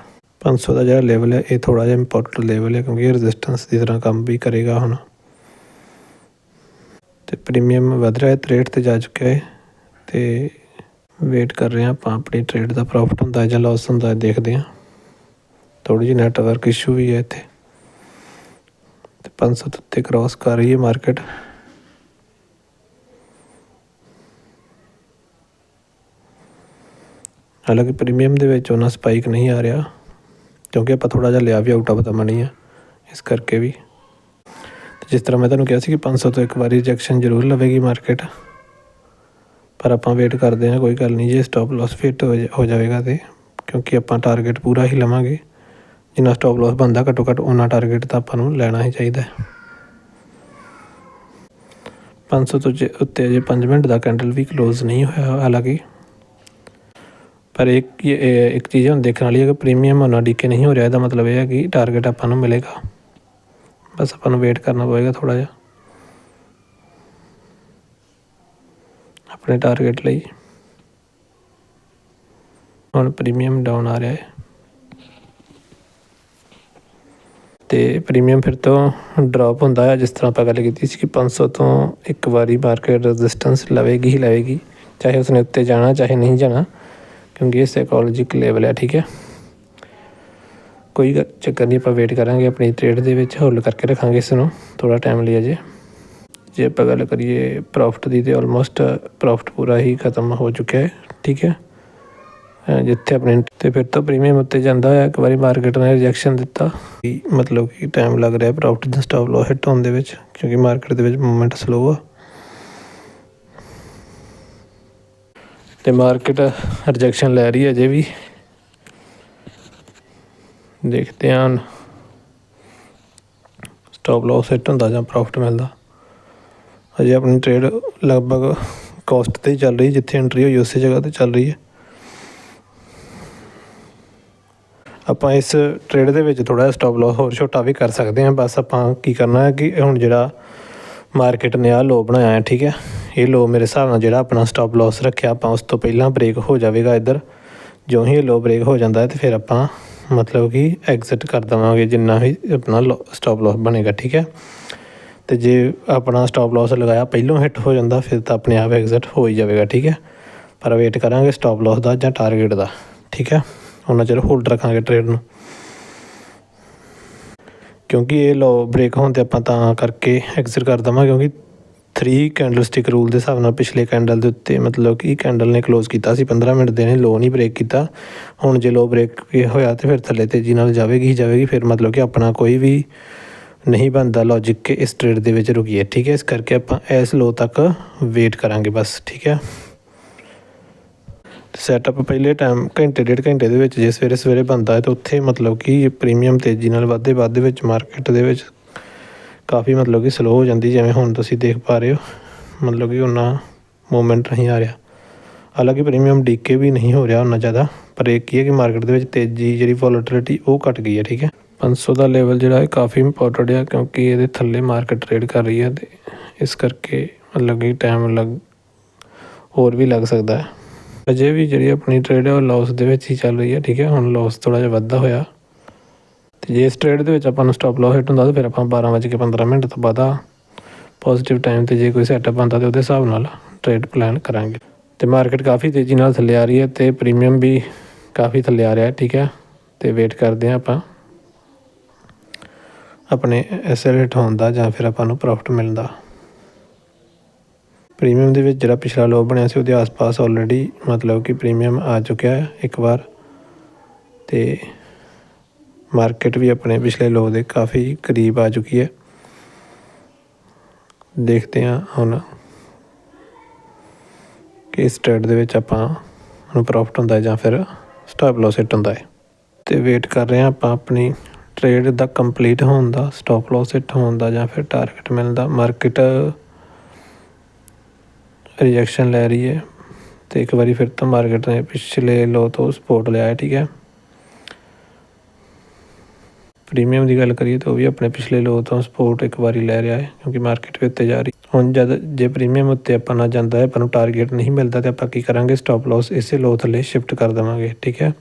500 ਦਾ ਜਿਹੜਾ ਲੈਵਲ ਹੈ ਇਹ ਥੋੜਾ ਜਿਹਾ ਇੰਪੋਰਟੈਂਟ ਲੈਵਲ ਹੈ ਕਿਉਂਕਿ ਇਹ ਰੈਜ਼ਿਸਟੈਂਸ ਦੀ ਤਰ੍ਹਾਂ ਕੰਮ ਵੀ ਕਰੇਗਾ ਹੁਣ। ਤੇ ਪ੍ਰੀਮੀਅਮ ਵਧ ਰਿਹਾ ਹੈ 63 ਤੇ ਜਾ ਚੁੱਕਿਆ ਹੈ ਤੇ ਵੇਟ ਕਰ ਰਹੇ ਹਾਂ ਆਪਾਂ, ਆਪਣੀ ਟ੍ਰੇਡ ਦਾ ਪ੍ਰੋਫਿਟ ਹੁੰਦਾ ਜਾਂ ਲਾਸ ਹੁੰਦਾ, ਦੇਖਦੇ ਹਾਂ। ਥੋੜੀ ਜਿਹੀ ਨੈਟਵਰਕ ਇਸ਼ੂ ਵੀ ਹੈ ਇੱਥੇ। ਤੇ 500 ਤੋਂ ਉੱਤੇ ਕ੍ਰਾਸ ਕਰ ਰਹੀ ਹੈ ਮਾਰਕੀਟ ਹਾਲਾਂਕਿ ਪ੍ਰੀਮੀਅਮ ਦੇ ਵਿੱਚ ਓਨਾ ਸਪਾਈਕ ਨਹੀਂ ਆ ਰਿਹਾ, ਕਿਉਂਕਿ ਆਪਾਂ ਥੋੜ੍ਹਾ ਜਿਹਾ ਲਿਆ ਵੀ ਆਊਟ ਆਫ ਦਾ ਮਨੀ ਆ, ਇਸ ਕਰਕੇ ਵੀ। ਤੇ ਜਿਸ ਤਰ੍ਹਾਂ ਮੈਂ ਤੁਹਾਨੂੰ ਕਿਹਾ ਸੀ ਕਿ 500 ਤੋਂ ਇੱਕ ਵਾਰੀ ਰਿਜੈਕਸ਼ਨ ਜ਼ਰੂਰ ਲਵੇਗੀ ਮਾਰਕੀਟ ਪਰ ਆਪਾਂ ਵੇਟ ਕਰਦੇ ਹਾਂ, ਕੋਈ ਗੱਲ ਨਹੀਂ, ਜੇ ਸਟਾਪ ਲਾਸ ਫਿੱਟ ਹੋ ਜਾ- ਹੋ ਜਾਵੇਗਾ ਤੇ, ਕਿਉਂਕਿ ਆਪਾਂ ਟਾਰਗੇਟ ਪੂਰਾ ਹੀ ਲਵਾਂਗੇ। ਜਿੰਨਾ ਸਟਾਪ ਲਾਸ ਬੰਦਾ ਘੱਟੋ ਘੱਟ ਉਹਨਾਂ ਟਾਰਗੇਟ ਤਾਂ ਆਪਾਂ ਨੂੰ ਲੈਣਾ ਹੀ ਚਾਹੀਦਾ ਹੈ। 500 ਤੋਂ ਜੇ, ਉੱਤੇ ਅਜੇ 5 ਮਿੰਟ ਦਾ ਕੈਂਡਲ ਵੀ ਕਲੋਜ਼ ਨਹੀਂ ਹੋਇਆ, ਹਾਲਾਂਕਿ। ਪਰ ਇੱਕ ਇਹ- ਇੱਕ ਚੀਜ਼ ਹੁਣ ਦੇਖਣ ਵਾਲੀ ਹੈ ਕਿ ਪ੍ਰੀਮੀਅਮ ਉਹਨਾਂ ਡੀਕੇ ਨਹੀਂ ਹੋ ਰਿਹਾ, ਇਹਦਾ ਮਤਲਬ ਇਹ ਹੈ ਕਿ ਟਾਰਗੇਟ ਆਪਾਂ ਨੂੰ ਮਿਲੇਗਾ। ਬਸ ਆਪਾਂ ਨੂੰ ਵੇਟ ਕਰਨਾ ਪਵੇਗਾ ਥੋੜਾ ਜਿਹਾ। ਆਪਣੇ ਟਾਰਗੇਟ ਲਈ। ਹੁਣ ਪ੍ਰੀਮੀਅਮ ਡਾਊਨ ਆ ਰਿਹਾ ਹੈ। ਤੇ ਪ੍ਰੀਮੀਅਮ ਫਿਰ ਤੋਂ ਡ੍ਰੌਪ ਹੁੰਦਾ ਹੈ, ਜਿਸ ਤਰ੍ਹਾਂ ਆਪਾਂ ਗੱਲ ਕੀਤੀ ਸੀ ਕਿ 500 ਤੋਂ ਇੱਕ ਵਾਰੀ ਮਾਰਕੀਟ ਰੈਜ਼ਿਸਟੈਂਸ ਲਵੇਗੀ ਹੀ ਲਵੇਗੀ, ਚਾਹੇ ਉਸਨੇ ਉੱਤੇ ਜਾਣਾ, ਚਾਹੇ ਨਹੀਂ ਜਾਣਾ। ਕਿਉਂਕਿ ਇਹ ਸਾਈਕੋਲੋਜੀਕਲ ਲੈਵਲ ਹੈ ਠੀਕ ਹੈ? ਕੋਈ ਗੱਲ- ਚੱਕਰ ਨਹੀਂ, ਆਪਾਂ ਵੇਟ ਕਰਾਂਗੇ ਆਪਣੀ ਟ੍ਰੇਡ ਦੇ ਵਿੱਚ ਹੋਲਡ ਕਰਕੇ ਰੱਖਾਂਗੇ ਇਸ ਨੂੰ ਥੋੜਾ ਟਾਈਮ ਲਈ ਅਜੇ। ਜੇ ਆਪਾਂ ਗੱਲ ਕਰੀਏ ਪ੍ਰੋਫਿਟ ਦੀ, ਤੇ ਆਲਮੋਸਟ ਪ੍ਰੋਫਿਟ ਪੂਰਾ ਹੀ ਖਤਮ ਹੋ ਚੁੱਕਿਆ ਹੈ, ਠੀਕ ਹੈ? ਜਿੱਥੇ ਆਪਣੇ ਤੇ ਫਿਰ ਤੋਂ ਪ੍ਰੀਮੀਅਮ ਉੱਤੇ ਜਾਂਦਾ ਹੋਇਆ, ਇੱਕ ਵਾਰੀ ਮਾਰਕੀਟ ਨੇ ਰਿਜੈਕਸ਼ਨ ਦਿੱਤਾ। ਕਿ ਮਤਲਬ ਕਿ ਟਾਈਮ ਲੱਗ ਰਿਹਾ ਪ੍ਰੋਫਿਟ ਦਾ ਸਟਾਪ ਲੋ ਹਿੱਟ ਹੋਣ ਦੇ ਵਿੱਚ, ਕਿਉਂਕਿ ਮਾਰਕੀਟ ਦੇ ਵਿੱਚ ਮੂਵਮੈਂਟ ਸਲੋ ਆ। ਤੇ ਮਾਰਕੀਟ ਰਿਜੈਕਸ਼ਨ ਲੈ ਰਹੀ ਹੈ ਅਜੇ ਵੀ। ਦੇਖਦੇ ਹਾਂ ਸਟਾਪ ਲਾਸ ਹਿੱਟ ਹੁੰਦਾ ਜਾਂ ਪ੍ਰੋਫਿਟ ਮਿਲਦਾ। ਅਜੇ ਆਪਣੀ ਟ੍ਰੇਡ ਲਗਭਗ ਕੋਸਟ ਤੇ ਹੀ ਚੱਲ ਰਹੀ ਜਿੱਥੇ ਐਂਟਰੀ ਹੋਈ ਉਸੇ ਜਗ੍ਹਾ ਤੇ ਚੱਲ ਰਹੀ ਹੈ। ਆਪਾਂ ਇਸ ਟ੍ਰੇਡ ਦੇ ਵਿੱਚ ਥੋੜਾ ਜਿਹਾ ਸਟਾਪ ਲਾਸ ਹੋਰ ਛੋਟਾ ਵੀ ਕਰ ਸਕਦੇ ਹਾਂ, ਬਸ ਆਪਾਂ ਕੀ ਕਰਨਾ ਹੈ ਕਿ ਹੁਣ ਜਿਹੜਾ ਮਾਰਕੀਟ ਨੇ ਆ ਲੋ ਬਣਾਇਆ ਹੈ, ਠੀਕ ਹੈ। ਇਹ ਲੋ ਮੇਰੇ ਹਿਸਾਬ ਨਾਲ ਜਿਹੜਾ ਆਪਣਾ ਸਟਾਪ ਲਾਸ ਰੱਖਿਆ, ਆਪਾਂ ਉਸ ਤੋਂ ਪਹਿਲਾਂ ਬ੍ਰੇਕ ਹੋ ਜਾਵੇਗਾ ਇੱਧਰ। ਜਿਉਂ ਹੀ ਇਹ ਲੋ ਬ੍ਰੇਕ ਹੋ ਜਾਂਦਾ ਹੈ ਤੇ ਫਿਰ ਆਪਾਂ ਮਤਲਬ ਕਿ ਐਗਜ਼ਿਟ ਕਰ ਦੇਵਾਂਗੇ ਜਿੰਨਾ ਵੀ ਆਪਣਾ ਸਟਾਪ ਲਾਸ ਬਣੇਗਾ, ਠੀਕ ਹੈ? ਤੇ ਜੇ ਆਪਣਾ ਸਟਾਪ ਲਾਸ ਲਗਾਇਆ, ਪਹਿਲੋਂ ਹਿੱਟ ਹੋ ਜਾਂਦਾ, ਫਿਰ ਤਾਂ ਆਪਣੇ ਆਪ ਐਗਜ਼ਿਟ ਹੋ ਹੀ ਜਾਵੇਗਾ, ਠੀਕ ਹੈ? ਪਰ ਵੇਟ ਕਰਾਂਗੇ ਸਟਾਪ ਲਾਸ ਦਾ ਜਾਂ ਟਾਰਗੇਟ ਦਾ, ਠੀਕ ਹੈ? ਉਹਨਾਂ ਚਿਰ ਹੋਲਡ ਰੱਖਾਂਗੇ ਟ੍ਰੇਡ ਨੂੰ। ਕਿਉਂਕਿ ਇਹ ਲੋ ਬ੍ਰੇਕ ਹੋਣ ਤੇ ਆਪਾਂ ਤਾਂ ਕਰਕੇ ਐਗਜ਼ਿਟ ਕਰ ਦਵਾਂਗੇ, ਕਿਉਂਕਿ 3 ਕੈਂਡਲ ਸਟਿਕ ਰੂਲ ਦੇ ਹਿਸਾਬ ਨਾਲ ਪਿਛਲੇ ਕੈਂਡਲ ਦੇ ਉੱਤੇ ਮਤਲਬ ਕਿ ਕੈਂਡਲ ਨੇ ਕਲੋਜ਼ ਕੀਤਾ ਸੀ 15 ਮਿੰਟ ਦੇ ਨੇ ਲੋ ਨਹੀਂ ਬ੍ਰੇਕ ਕੀਤਾ। ਹੁਣ ਜੇ ਲੋ ਬ੍ਰੇਕ ਹੋਇਆ ਤੇ ਫਿਰ ਥੱਲੇ ਤੇਜ਼ੀ ਨਾਲ ਜਾਵੇਗੀ ਹੀ ਜਾਵੇਗੀ, ਫਿਰ ਮਤਲਬ ਕਿ ਆਪਣਾ ਕੋਈ ਵੀ ਨਹੀਂ ਬਣਦਾ ਲੌਜੀਕ ਕਿ ਇਸ ਟ੍ਰੇਡ ਦੇ ਵਿੱਚ ਰੁਕੀਏ ਠੀਕ ਹੈ, ਇਸ ਕਰਕੇ ਆਪਾਂ ਇਸ ਲੋ ਤੱਕ ਵੇਟ ਕਰਾਂਗੇ ਬਸ, ਠੀਕ ਹੈ। ਸੈਟਅਪ ਪਹਿਲੇ ਟਾਈਮ ਘੰਟੇ, ਡੇਢ ਘੰਟੇ ਦੇ ਵਿੱਚ ਜੇ ਸਵੇਰੇ ਸਵੇਰੇ ਬਣਦਾ ਹੈ ਤਾਂ ਉੱਥੇ ਮਤਲਬ ਕਿ ਪ੍ਰੀਮੀਅਮ ਤੇਜ਼ੀ ਨਾਲ ਵੱਧਦੇ ਵੱਧਦੇ ਵਿੱਚ ਮਾਰਕੀਟ ਦੇ ਵਿੱਚ ਕਾਫੀ ਮਤਲਬ ਕਿ ਸਲੋ ਹੋ ਜਾਂਦੀ ਜਿਵੇਂ ਹੁਣ ਤੁਸੀਂ ਦੇਖ ਪਾ ਰਹੇ ਹੋ, ਮਤਲਬ ਕਿ ਉਹਨਾਂ ਮੂਵਮੈਂਟ ਨਹੀਂ ਆ ਰਿਹਾ। ਹਾਲਾਂਕਿ ਪ੍ਰੀਮੀਅਮ ਡੀਕੇ ਵੀ ਨਹੀਂ ਹੋ ਰਿਹਾ ਉਹਨਾਂ ਜ਼ਿਆਦਾ, ਪਰ ਇਹ ਕੀ ਹੈ ਕਿ ਮਾਰਕੀਟ ਦੇ ਵਿੱਚ ਤੇਜ਼ੀ ਜਿਹੜੀ ਵੋਲੇਟਿਲਿਟੀ ਉਹ ਘਟ ਗਈ ਹੈ, ਠੀਕ ਹੈ? 500 ਦਾ ਲੈਵਲ ਜਿਹੜਾ ਹੈ ਕਾਫੀ ਇੰਪੋਰਟੈਂਟ ਹੈ ਕਿਉਂਕਿ ਇਹਦੇ ਥੱਲੇ ਮਾਰਕੀਟ ਟ੍ਰੇਡ ਕਰ ਰਹੀ ਹੈ ਤੇ ਇਸ ਕਰਕੇ ਮਤਲਬ ਕਿ ਟਾਈਮ ਲੱਗ ਹੋਰ ਵੀ ਲੱਗ ਸਕਦਾ ਹੈ। ਅਜੇ ਵੀ ਜਿਹੜੀ ਆਪਣੀ ਟ੍ਰੇਡ ਹੈ ਉਹ ਲਾਸ ਦੇ ਵਿੱਚ ਹੀ ਚੱਲ ਰਹੀ ਹੈ, ਠੀਕ ਹੈ? ਹੁਣ ਲਾਸ ਥੋੜਾ ਜਿਹਾ ਵੱਧਦਾ ਹੋਇਆ। ਤੇ ਜੇ ਇਸ ਟ੍ਰੇਡ ਦੇ ਵਿੱਚ ਆਪਾਂ ਨੂੰ ਸਟਾਪ ਲਾਸ ਹਿੱਟ ਹੁੰਦਾ ਤਾਂ ਫਿਰ ਆਪਾਂ 12:15 ਮਿੰਟ ਤੋਂ ਬਾਅਦ ਪੋਜ਼ਿਟਿਵ ਟਾਈਮ ਤੇ ਜੇ ਕੋਈ ਸੈਟਅਪ ਆਉਂਦਾ ਤੇ ਉਹਦੇ ਹਿਸਾਬ ਨਾਲ ਟ੍ਰੇਡ ਪਲਾਨ ਕਰਾਂਗੇ। ਤੇ ਮਾਰਕੀਟ ਕਾਫੀ ਤੇਜ਼ੀ ਨਾਲ ਥੱਲੇ ਆ ਰਹੀ ਹੈ ਤੇ ਪ੍ਰੀਮੀਅਮ ਵੀ ਕਾਫੀ ਥੱਲੇ ਆ ਰਿਹਾ, ਠੀਕ ਹੈ? ਤੇ ਵੇਟ ਕਰਦੇ ਹਾਂ ਆਪਾਂ। ਆਪਣੇ ਐਸਐਲ ਹੋਣ ਦਾ ਜਾਂ ਫਿਰ ਆਪਾਂ ਨੂੰ ਪ੍ਰੋਫਿਟ ਮਿਲਦਾ ਪ੍ਰੀਮੀਅਮ ਦੇ ਵਿੱਚ ਜਿਹੜਾ ਪਿਛਲਾ ਲੋ ਬਣਿਆ ਸੀ ਉਹਦੇ ਆਸ-ਪਾਸ ਆਲਰੇਡੀ ਮਤਲਬ ਕਿ ਪ੍ਰੀਮੀਅਮ ਆ ਚੁੱਕਿਆ ਹੈ ਇੱਕ ਵਾਰ। ਤੇ ਮਾਰਕੀਟ ਵੀ ਆਪਣੇ ਪਿਛਲੇ ਲੋ ਦੇ ਕਾਫੀ ਕਰੀਬ ਆ ਚੁੱਕੀ ਹੈ। ਦੇਖਦੇ ਹਾਂ ਹੁਣ ਕਿ ਇਸ ਟ੍ਰੇਡ ਦੇ ਵਿੱਚ ਆਪਾਂ ਨੂੰ ਪ੍ਰੋਫਿਟ ਹੁੰਦਾ ਹੈ ਜਾਂ ਫਿਰ ਸਟਾਪ ਲਾਸ ਹਿੱਟ ਹੁੰਦਾ ਹੈ। ਤੇ ਵੇਟ ਕਰ ਰਹੇ ਹਾਂ ਆਪਾਂ ਆਪਣੀ ਟ੍ਰੇਡ ਦਾ ਕੰਪਲੀਟ ਹੋਣ ਦਾ ਸਟਾਪ ਲਾਸ ਹਿੱਟ ਹੋਣ ਦਾ ਜਾਂ ਫਿਰ ਟਾਰਗੇਟ ਮਿਲਦਾ ਮਾਰਕੀਟ ਰਿਜੈਕਸ਼ਨ ਲੈ ਰਹੀ ਹੈ। ਤੇ ਇੱਕ ਵਾਰੀ ਫਿਰ ਤੋਂ ਮਾਰਕੀਟ ਨੇ ਪਿਛਲੇ ਲੋ ਤੋਂ ਸਪੋਰਟ ਲਿਆ ਹੈ, ਠੀਕ ਹੈ। ਪ੍ਰੀਮੀਅਮ ਦੀ ਗੱਲ ਕਰੀਏ ਤਾਂ ਉਹ ਵੀ ਆਪਣੇ ਪਿਛਲੇ ਲੋ ਤੋਂ ਸਪੋਰਟ ਇੱਕ ਵਾਰੀ ਲੈ ਰਿਹਾ ਹੈ, ਕਿਉਂਕਿ ਮਾਰਕੀਟ ਵੀ ਉੱਤੇ ਜਾ ਰਹੀ ਹੁਣ ਜਦ ਜੇ ਪ੍ਰੀਮੀਅਮ ਉੱਤੇ ਆਪਾਂ ਨਾ ਜਾਂਦਾ ਹੈ, ਆਪਾਂ ਨੂੰ ਟਾਰਗੇਟ ਨਹੀਂ ਮਿਲਦਾ, ਤੇ ਆਪਾਂ ਕੀ ਕਰਾਂਗੇ? ਸਟਾਪ ਲਾਸ ਇਸੇ ਲੋ ਥੱਲੇ ਸ਼ਿਫਟ ਕਰ ਦੇਵਾਂਗੇ, ਠੀਕ ਹੈ?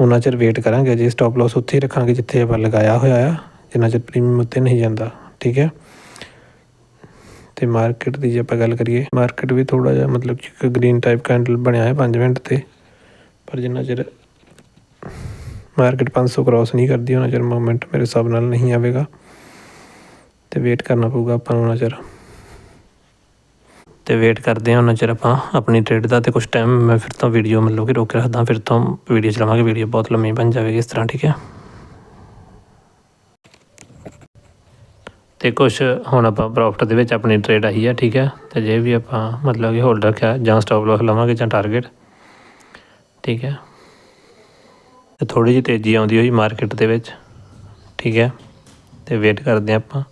ਉਹਨਾਂ ਚਿਰ ਵੇਟ ਕਰਾਂਗੇ, ਜੇ ਸਟਾਪ ਲਾਸ ਉੱਥੇ ਹੀ ਰੱਖਾਂਗੇ, ਜਿੱਥੇ ਆਪਾਂ ਲਗਾਇਆ ਹੋਇਆ ਆ, ਜਿੰਨਾ ਚਿਰ ਪ੍ਰੀਮੀਅਮ ਉੱਤੇ ਨਹੀਂ ਜਾਂਦਾ, ਠੀਕ ਹੈ? ਤੇ ਮਾਰਕੀਟ ਦੀ ਜੇ ਆਪਾਂ ਗੱਲ ਕਰੀਏ ਮਾਰਕੀਟ ਵੀ ਥੋੜਾ ਜਿਹਾ ਮਤਲਬ ਕਿ ਇੱਕ ਗ੍ਰੀਨ ਟਾਈਪ ਕੈਂਡਲ ਬਣਿਆ ਹੈ 5 ਮਿੰਟ ਤੇ, ਪਰ ਜਿੰਨਾ ਚਿਰ ਮਾਰਕੀਟ 500 ਕ੍ਰਾਸ ਨਹੀਂ ਕਰਦੀ, ਉਹਨਾਂ ਚਿਰ ਮੂਵਮੈਂਟ ਮੇਰੇ ਹਿਸਾਬ ਨਾਲ ਨਹੀਂ ਆਵੇਗਾ। ਤੇ ਵੇਟ ਕਰਨਾ ਪਊਗਾ ਆਪਾਂ ਨੂੰ ਉਹਨਾਂ ਚਿਰ। ਤੇ ਵੇਟ ਕਰਦੇ ਹਾਂ ਉਹਨਾਂ ਚਿਰ ਆਪਾਂ ਆਪਣੀ ਟ੍ਰੇਡ ਦਾ, ਤੇ ਕੁਝ ਟਾਈਮ ਮੈਂ ਫਿਰ ਤੋਂ ਵੀਡੀਓ ਮਤਲਬ ਕਿ ਰੋਕ ਕੇ ਰੱਖਦਾ, ਫਿਰ ਤੋਂ ਵੀਡੀਓ ਚਲਾਵਾਂਗੇ ਵੀਡੀਓ ਬਹੁਤ ਲੰਮੀ ਬਣ ਜਾਵੇਗੀ ਇਸ ਤਰ੍ਹਾਂ, ਠੀਕ ਹੈ? ਤੇ ਕੁਝ ਹੁਣ ਆਪਾਂ ਪ੍ਰੋਫਿਟ ਦੇ ਵਿੱਚ ਆਪਣੀ ਟ੍ਰੇਡ ਆਈ ਹੈ, ਠੀਕ ਹੈ? ਤੇ ਜੇ ਵੀ ਆਪਾਂ ਮਤਲਬ ਕਿ ਹੋਲਡ ਰੱਖਿਆ ਜਾਂ ਸਟਾਪ ਲਾਸ ਲਵਾਂਗੇ ਜਾਂ ਟਾਰਗੇਟ ਠੀਕ ਹੈ? ਤੇ ਥੋੜੀ ਜਿਹੀ ਤੇਜ਼ੀ ਆਉਂਦੀ ਹੋਈ ਮਾਰਕੀਟ ਦੇ ਵਿੱਚ, ਠੀਕ ਹੈ, ਤੇ ਵੇਟ ਕਰਦੇ ਹਾਂ ਆਪਾਂ।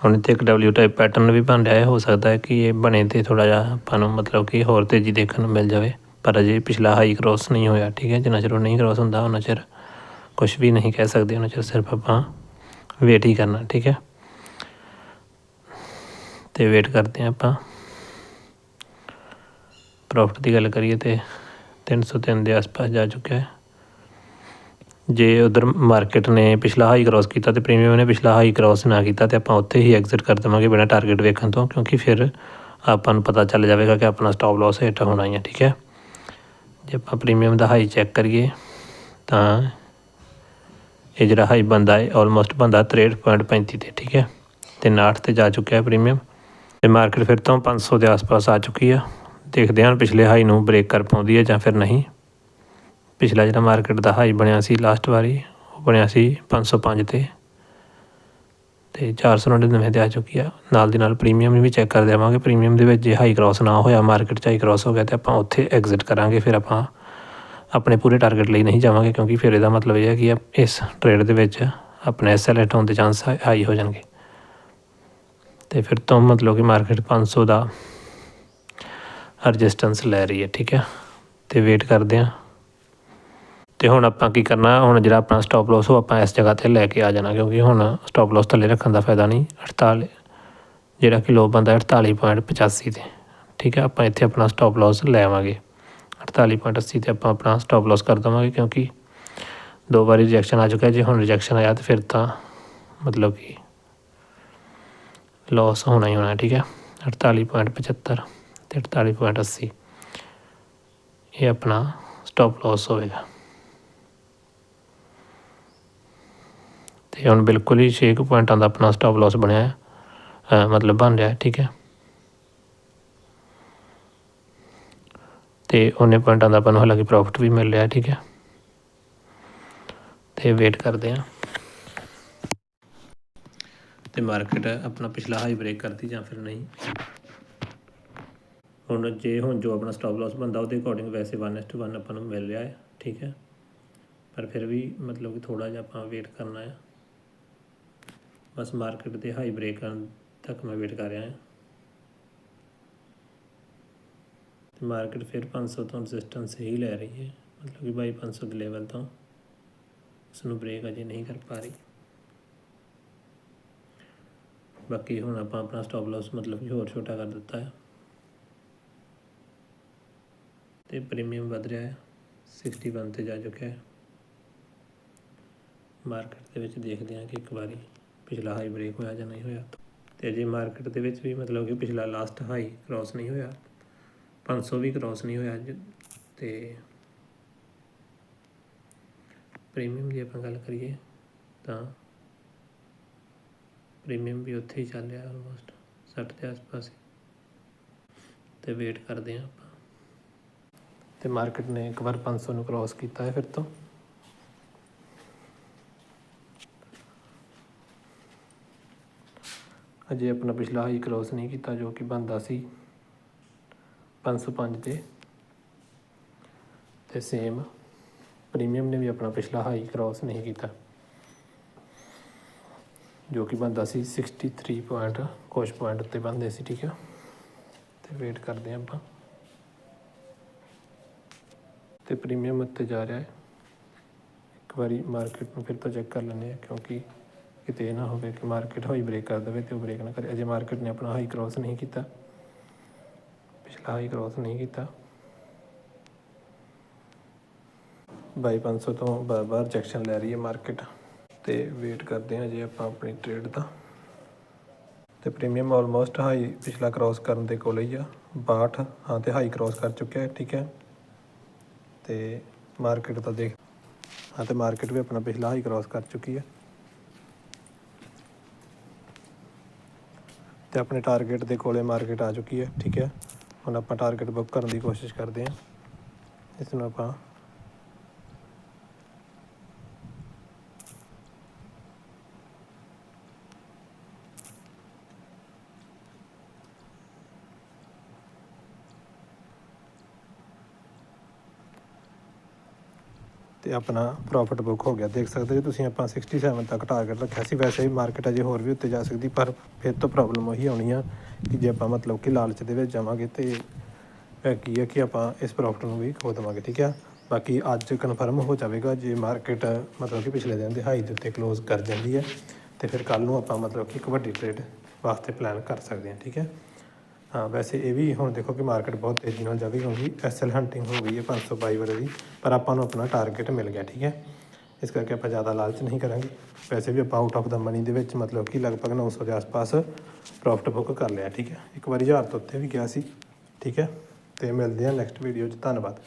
ਹੁਣ ਇੱਥੇ ਇੱਕ ਡਬਲਯੂ ਟਾਈਪ ਪੈਟਰਨ ਵੀ ਬਣ ਰਿਹਾ ਹੈ, ਹੋ ਸਕਦਾ ਹੈ ਕਿ ਇਹ ਬਣੇ ਤੇ ਥੋੜਾ ਜਿਹਾ ਆਪਾਂ ਨੂੰ ਮਤਲਬ ਕਿ ਹੋਰ ਤੇਜ਼ੀ ਦੇਖਣ ਨੂੰ ਮਿਲ ਜਾਵੇ, ਪਰ ਅਜੇ ਪਿਛਲਾ ਹਾਈ ਕ੍ਰੋਸ ਨਹੀਂ ਹੋਇਆ, ਠੀਕ ਹੈ, ਜਿੰਨਾ ਚਿਰ ਉਹ ਨਹੀਂ ਕ੍ਰੋਸ ਹੁੰਦਾ, ਉਹਨਾਂ ਚਿਰ ਕੁਝ ਵੀ ਨਹੀਂ ਕਹਿ ਸਕਦੇ, ਉਹਨਾਂ ਚਿਰ ਸਿਰਫ ਆਪਾਂ ਵੇਟ ਹੀ ਕਰਨਾ, ਠੀਕ ਹੈ। ਤੇ ਵੇਟ ਕਰਦੇ ਹਾਂ ਆਪਾਂ। ਪ੍ਰੋਫਿਟ ਦੀ ਗੱਲ ਕਰੀਏ ਤੇ 303 ਦੇ ਆਸ-ਪਾਸ ਜਾ ਚੁੱਕਿਆ ਹੈ। ਜੇ ਉਧਰ ਮਾਰਕੀਟ ਨੇ ਪਿਛਲਾ ਹਾਈ ਕ੍ਰਾਸ ਕੀਤਾ ਤੇ ਪ੍ਰੀਮੀਅਮ ਨੇ ਪਿਛਲਾ ਹਾਈ ਕ੍ਰਾਸ ਨਾ ਕੀਤਾ ਤੇ ਆਪਾਂ ਉੱਥੇ ਹੀ ਐਗਜ਼ਿਟ ਕਰ ਦੇਵਾਂਗੇ ਬਿਨਾਂ ਟਾਰਗੇਟ ਵੇਖਣ ਤੋਂ, ਕਿਉਂਕਿ ਫਿਰ ਆਪਾਂ ਨੂੰ ਪਤਾ ਚੱਲ ਜਾਵੇਗਾ ਕਿ ਆਪਣਾ ਸਟਾਪ ਲਾਸ ਹਿੱਟ ਹੋਣਾ ਹੀ ਹੈ ਠੀਕ ਹੈ? ਜੇ ਆਪਾਂ ਪ੍ਰੀਮੀਅਮ ਦਾ ਹਾਈ ਚੈੱਕ ਕਰੀਏ, ਤਾਂ ਇਹ ਜਿਹੜਾ ਹਾਈ ਬੰਦਾ ਹੈ ਆਲਮੋਸਟ ਬੰਦਾ 63.35 ਤੇ, ਠੀਕ ਹੈ? ਤੇ 69 ਤੇ ਜਾ ਚੁੱਕਿਆ ਹੈ ਪ੍ਰੀਮੀਅਮ ਤੇ ਮਾਰਕੀਟ ਫਿਰ ਤੋਂ 500 ਦੇ ਆਸ-ਪਾਸ ਆ ਚੁੱਕੀ ਆ। ਦੇਖਦੇ ਹਾਂ ਪਿਛਲੇ ਹਾਈ ਨੂੰ ਬ੍ਰੇਕ ਕਰ ਪਾਉਂਦੀ ਹੈ ਜਾਂ ਫਿਰ ਨਹੀਂ। ਪਿਛਲਾ ਜਿਹੜਾ ਮਾਰਕੀਟ ਦਾ ਹਾਈ ਬਣਿਆ ਸੀ ਲਾਸਟ ਵਾਰੀ, ਉਹ ਬਣਿਆ ਸੀ 505 ਤੇ। ਤੇ 499 ਤੇ ਆ ਚੁੱਕੀ ਆ। ਨਾਲ ਦੀ ਨਾਲ ਪ੍ਰੀਮੀਅਮ ਵੀ ਚੈੱਕ ਕਰ ਦੇਵਾਂਗੇ। ਪ੍ਰੀਮੀਅਮ ਦੇ ਵਿੱਚ ਜੇ ਹਾਈ ਕ੍ਰਾਸ ਨਾ ਹੋਇਆ ਮਾਰਕੀਟ 'ਚ ਹਾਈ ਕ੍ਰਾਸ ਹੋ ਗਿਆ ਤੇ ਆਪਾਂ ਉੱਥੇ ਐਗਜ਼ਿਟ ਕਰਾਂਗੇ। ਫਿਰ ਆਪਾਂ ਆਪਣੇ ਪੂਰੇ ਟਾਰਗੇਟ ਲਈ ਨਹੀਂ ਜਾਵਾਂਗੇ ਕਿਉਂਕਿ ਫਿਰ ਇਹਦਾ ਮਤਲਬ ਇਹ ਹੈ ਕਿ ਇਸ ਟ੍ਰੇਡ ਦੇ ਵਿੱਚ ਆਪਣੇ ਐਸਐਲਐਟ ਹੋਣ ਦੇ ਚਾਂਸ ਹਾਈ ਹੋ ਜਾਣਗੇ। ਤੇ ਫਿਰ ਤੋਂ ਮਤਲਬ ਕਿ ਮਾਰਕੀਟ 500 ਦਾ ਰਜਿਸਟੈਂਸ ਲੈ ਰਹੀ ਹੈ, ਠੀਕ ਹੈ। ਤੇ ਵੇਟ ਕਰਦੇ ਹਾਂ। ਅਤੇ ਹੁਣ ਆਪਾਂ ਕੀ ਕਰਨਾ, ਹੁਣ ਜਿਹੜਾ ਆਪਣਾ ਸਟਾਪ ਲੋਸ ਉਹ ਆਪਾਂ ਇਸ ਜਗ੍ਹਾ ਤੇ ਲੈ ਕੇ ਆ ਜਾਣਾ, ਕਿਉਂਕਿ ਹੁਣ ਸਟਾਪ ਲਾਸ ਥੱਲੇ ਰੱਖਣ ਦਾ ਫਾਇਦਾ ਨਹੀਂ 48 ਜਿਹੜਾ ਕਿ ਲੋ ਬੰਦਾ 48.85 ਤੇ, ਠੀਕ ਹੈ ਆਪਾਂ ਇੱਥੇ ਆਪਣਾ ਸਟਾਪ ਲੋਸ ਲੈ ਆਵਾਂਗੇ। 48.80 ਤੇ ਆਪਾਂ ਆਪਣਾ ਸਟਾਪ ਲੋਸ ਕਰ ਦਵਾਂਗੇ, ਕਿਉਂਕਿ ਦੋ ਵਾਰੀ ਰਿਜੈਕਸ਼ਨ ਆ ਚੁੱਕਾ, ਜੇ ਹੁਣ ਰਿਜੈਕਸ਼ਨ ਆਇਆ ਤਾਂ ਫਿਰ ਤਾਂ ਮਤਲਬ ਕਿ ਲਾਸ ਹੋਣਾ ਹੀ ਹੋਣਾ, ਠੀਕ ਹੈ 48.75 ਤੇ 48.80 ਇਹ ਆਪਣਾ ਸਟਾਪ ਲਾਸ ਹੋਵੇਗਾ। ਤੇ ਹੁਣ ਬਿਲਕੁਲ ਹੀ 6 ਪੁਆਇੰਟਾਂ ਦਾ ਆਪਣਾ ਸਟਾਪ ਲਾਸ ਬਣਿਆ ਹੈ। ਮਤਲਬ ਬਣ ਰਿਹਾ, ਠੀਕ ਹੈ। ਤੇ ਉਹਨੇ ਪੁਆਇੰਟਾਂ ਦਾ ਆਪਾਂ ਨੂੰ ਹਾਲਾਂਕਿ ਪ੍ਰੋਫਿਟ ਵੀ ਮਿਲ ਰਿਹਾ, ਠੀਕ ਹੈ। ਤੇ ਵੇਟ ਕਰਦੇ ਹਾਂ। ਤੇ ਮਾਰਕੀਟ ਆਪਣਾ ਪਿਛਲਾ ਹਾਈ ਬ੍ਰੇਕ ਕਰਦੀ ਜਾਂ ਫਿਰ ਨਹੀਂ। ਹੁਣ ਜੇ ਹੁਣ ਜੋ ਆਪਣਾ ਸਟਾਪ ਲਾਸ ਬੰਦਾ ਉਹਦੇ ਅਕੋਰਡਿੰਗ ਵੈਸੇ 1:1 ਆਪਾਂ ਨੂੰ ਮਿਲ ਰਿਹਾ ਹੈ, ਠੀਕ ਹੈ। ਪਰ ਫਿਰ ਵੀ ਮਤਲਬ ਕਿ ਥੋੜਾ ਜਿਹਾ ਆਪਾਂ ਵੇਟ ਕਰਨਾ ਹੈ। ਬਸ ਮਾਰਕੀਟ ਦੇ ਹਾਈ ਬ੍ਰੇਕ ਕਰਨ ਤੱਕ ਮੈਂ ਵੇਟ ਕਰ ਰਿਹਾ ਹਾਂ। ਤੇ ਮਾਰਕੀਟ ਫਿਰ 500 ਤੋਂ ਰੈਜ਼ਿਸਟੈਂਸ ਹੀ ਲੈ ਰਹੀ ਹੈ। ਮਤਲਬ ਕਿ ਬਾਈ 500 ਦੇ ਲੈਵਲ ਤੋਂ ਉਸ ਨੂੰ ਬ੍ਰੇਕ ਅਜੇ ਨਹੀਂ ਕਰ ਪਾ ਰਹੀ। ਬਾਕੀ ਹੁਣ ਆਪਾਂ ਆਪਣਾ ਸਟਾਪ ਲਾਸ ਮਤਲਬ ਕਿ ਹੋਰ ਛੋਟਾ ਕਰ ਦਿੱਤਾ ਹੈ। ਤੇ ਪ੍ਰੀਮੀਅਮ ਵਧ ਰਿਹਾ ਹੈ 61 ਤੇ ਜਾ ਚੁੱਕਿਆ ਹੈ। ਮਾਰਕੀਟ ਦੇ ਵਿੱਚ ਦੇਖਦੇ ਹਾਂ ਕਿ ਇੱਕ ਵਾਰੀ ਪਿਛਲਾ ਹਾਈ ਬ੍ਰੇਕ ਹੋਇਆ ਜਾਂ ਨਹੀਂ ਹੋਇਆ। ਤੇ ਜੇ ਮਾਰਕੀਟ ਦੇ ਵਿੱਚ ਵੀ ਮਤਲਬ ਕਿ ਪਿਛਲਾ ਲਾਸਟ ਹਾਈ ਕ੍ਰਾਸ ਨਹੀਂ ਹੋਇਆ 500 ਵੀ ਕ੍ਰਾਸ ਨਹੀਂ ਹੋਇਆ ਅੱਜ, ਤੇ ਪ੍ਰੀਮੀਅਮ ਦੀ ਆਪਾਂ ਗੱਲ ਕਰੀਏ, ਤਾਂ ਪ੍ਰੀਮੀਅਮ ਵੀ ਉੱਥੇ ਹੀ ਚੱਲ ਰਿਹਾ ਆਲਮੋਸਟ 60 ਦੇ ਆਸ-ਪਾਸ ਹੀ। ਤੇ ਵੇਟ ਕਰਦੇ ਹਾਂ ਆਪਾਂ। ਤੇ ਮਾਰਕੀਟ ਨੇ ਇੱਕ ਵਾਰ 500 ਨੂੰ ਕ੍ਰਾਸ ਕੀਤਾ ਹੈ ਫਿਰ ਤੋਂ। ਅਜੇ ਆਪਣਾ ਪਿਛਲਾ ਹਾਈ ਕ੍ਰਾਸ ਨਹੀਂ ਕੀਤਾ ਜੋ ਕਿ ਬੰਦਾ ਸੀ। 505 ਤੇ। ਤੇ ਸੇਮ ਪ੍ਰੀਮੀਅਮ ਨੇ ਵੀ ਆਪਣਾ ਪਿਛਲਾ ਹਾਈ ਕ੍ਰਾਸ ਨਹੀਂ ਕੀਤਾ। ਜੋ ਕਿ ਬੰਦਾ ਸੀ 63 ਪੁਆਇੰਟ ਕੁਛ ਪੁਆਇੰਟ ਉੱਤੇ ਬੰਦੇ ਸੀ, ਠੀਕ ਹੈ ਤੇ ਵੇਟ ਕਰਦੇ ਹਾਂ ਆਪਾਂ। ਤੇ ਪ੍ਰੀਮੀਅਮ ਉੱਤੇ ਜਾ ਰਿਹਾ ਹੈ। ਇੱਕ ਇੱਕ ਵਾਰੀ ਮਾਰਕੀਟ ਨੂੰ ਫਿਰ ਤੋਂ ਚੈੱਕ ਕਰ ਲੈਂਦੇ ਆ ਕਿਉਂਕਿ ਕਿਤੇ ਇਹ ਨਾ ਹੋਵੇ ਕਿ ਮਾਰਕੀਟ ਹਾਈ ਬ੍ਰੇਕ ਕਰ ਦੇਵੇ ਤੇ ਉਹ ਬ੍ਰੇਕ ਨਾ ਕਰੇ। ਅਜੇ ਮਾਰਕੀਟ ਨੇ ਆਪਣਾ ਹਾਈ ਕ੍ਰਾਸ ਨਹੀਂ ਕੀਤਾ। ਪਿਛਲਾ ਹਾਈ ਕ੍ਰਾਸ ਨਹੀਂ ਕੀਤਾ। ਬਾਈ 500 ਤੋਂ ਬਾਰ-ਬਾਰ ਰਿਜੈਕਸ਼ਨ ਲੈ ਰਹੀ ਹੈ ਮਾਰਕੀਟ ਤੇ ਵੇਟ ਕਰਦੇ ਹਾਂ ਜੇ ਆਪਾਂ ਆਪਣੀ ਟ੍ਰੇਡ ਦਾ। ਤੇ ਪ੍ਰੀਮੀਅਮ ਆਲਮੋਸਟ ਹਾਈ ਪਿਛਲਾ ਕ੍ਰਾਸ ਕਰਨ ਦੇ ਕੋਲ ਹੀ ਆ। 62 ਹਾਂ ਤੇ ਹਾਈ ਕ੍ਰਾਸ ਕਰ ਚੁੱਕਿਆ ਹੈ, ਠੀਕ ਹੈ। ਤੇ ਮਾਰਕੀਟ ਤਾਂ ਦੇਖ, ਹਾਂ ਤੇ ਮਾਰਕੀਟ ਵੀ ਆਪਣਾ ਪਿਛਲਾ ਹਾਈ ਕ੍ਰਾਸ ਕਰ ਚੁੱਕੀ ਹੈ। ਤੇ ਆਪਣੇ ਟਾਰਗੇਟ ਦੇ ਕੋਲੇ ਮਾਰਕੀਟ ਆ ਚੁੱਕੀ ਹੈ, ਠੀਕ ਹੈ। ਹੁਣ ਆਪਾਂ ਟਾਰਗੇਟ ਬੁੱਕ ਕਰਨ ਦੀ ਕੋਸ਼ਿਸ਼ ਕਰਦੇ ਹਾਂ। ਇਸ ਨੂੰ ਆਪਾਂ ਤੇ ਆਪਣਾ ਪ੍ਰੋਫਿਟ ਬੁੱਕ ਹੋ ਗਿਆ। ਦੇਖ ਸਕਦੇ ਜੇ ਤੁਸੀਂ ਆਪਾਂ 67 ਤੱਕ ਟਾਰਗੇਟ ਰੱਖਿਆ ਸੀ। ਵੈਸੇ ਵੀ ਮਾਰਕੀਟ ਅਜੇ ਹੋਰ ਵੀ ਉੱਤੇ ਜਾ ਸਕਦੀ, ਪਰ ਫਿਰ ਤੋਂ ਪ੍ਰੋਬਲਮ ਉਹੀ ਆਉਣੀ ਆ ਕਿ ਜੇ ਆਪਾਂ ਮਤਲਬ ਕਿ ਲਾਲਚ ਦੇ ਵਿੱਚ ਜਾਵਾਂਗੇ ਤੇ ਕੀ ਹੈ ਕਿ ਆਪਾਂ ਇਸ ਪ੍ਰੋਫਿਟ ਨੂੰ ਵੀ ਖੋ ਦੇਵਾਂਗੇ, ਠੀਕ ਆ? ਬਾਕੀ ਅੱਜ ਕਨਫਰਮ ਹੋ ਜਾਵੇਗਾ ਜੇ ਮਾਰਕੀਟ ਮਤਲਬ ਕਿ ਪਿਛਲੇ ਦਿਨ ਦੇ ਹਾਈ ਦੇ ਉੱਤੇ ਕਲੋਜ਼ ਕਰ ਜਾਂਦੀ ਹੈ ਤੇ ਫਿਰ ਕੱਲ ਨੂੰ ਆਪਾਂ ਮਤਲਬ ਕਿ ਇੱਕ ਵੱਡੀ ਟ੍ਰੇਡ ਵਾਸਤੇ ਪਲਾਨ ਕਰ ਸਕਦੇ ਹਾਂ, ਠੀਕ ਹੈ? ਵੈਸੇ ਇਹ ਵੀ ਹੁਣ ਦੇਖੋ ਕਿ ਮਾਰਕੀਟ ਬਹੁਤ ਤੇਜ਼ੀ ਨਾਲ ਜਾਵੇਗੀ ਰਹੀ ਹੋਊਗੀ ਐਸਐਲ ਹੰਟਿੰਗ ਹੋ ਗਈ ਹੈ 522 ਵਾਲੇ ਦੀ, ਪਰ ਆਪਾਂ ਨੂੰ ਆਪਣਾ ਟਾਰਗੇਟ ਮਿਲ ਗਿਆ, ਠੀਕ ਹੈ। ਇਸ ਕਰਕੇ ਆਪਾਂ ਜ਼ਿਆਦਾ ਲਾਲਚ ਨਹੀਂ ਕਰਾਂਗੇ। ਵੈਸੇ ਵੀ ਆਪਾਂ ਆਊਟ ਆਫ ਦਾ ਮਨੀ ਦੇ ਵਿੱਚ ਮਤਲਬ ਕਿ ਲਗਭਗ 900 ਦੇ ਆਸ-ਪਾਸ ਪ੍ਰੋਫਿਟ ਬੁੱਕ ਕਰ ਲਿਆ, ਠੀਕ ਹੈ। ਇੱਕ ਵਾਰੀ ਹਜ਼ਾਰ ਤੋਂ ਉੱਤੇ ਵੀ ਗਿਆ ਸੀ, ਠੀਕ ਹੈ। ਤੇ ਮਿਲਦੇ ਹਾਂ ਨੈਕਸਟ ਵੀਡੀਓ 'ਚ, ਧੰਨਵਾਦ।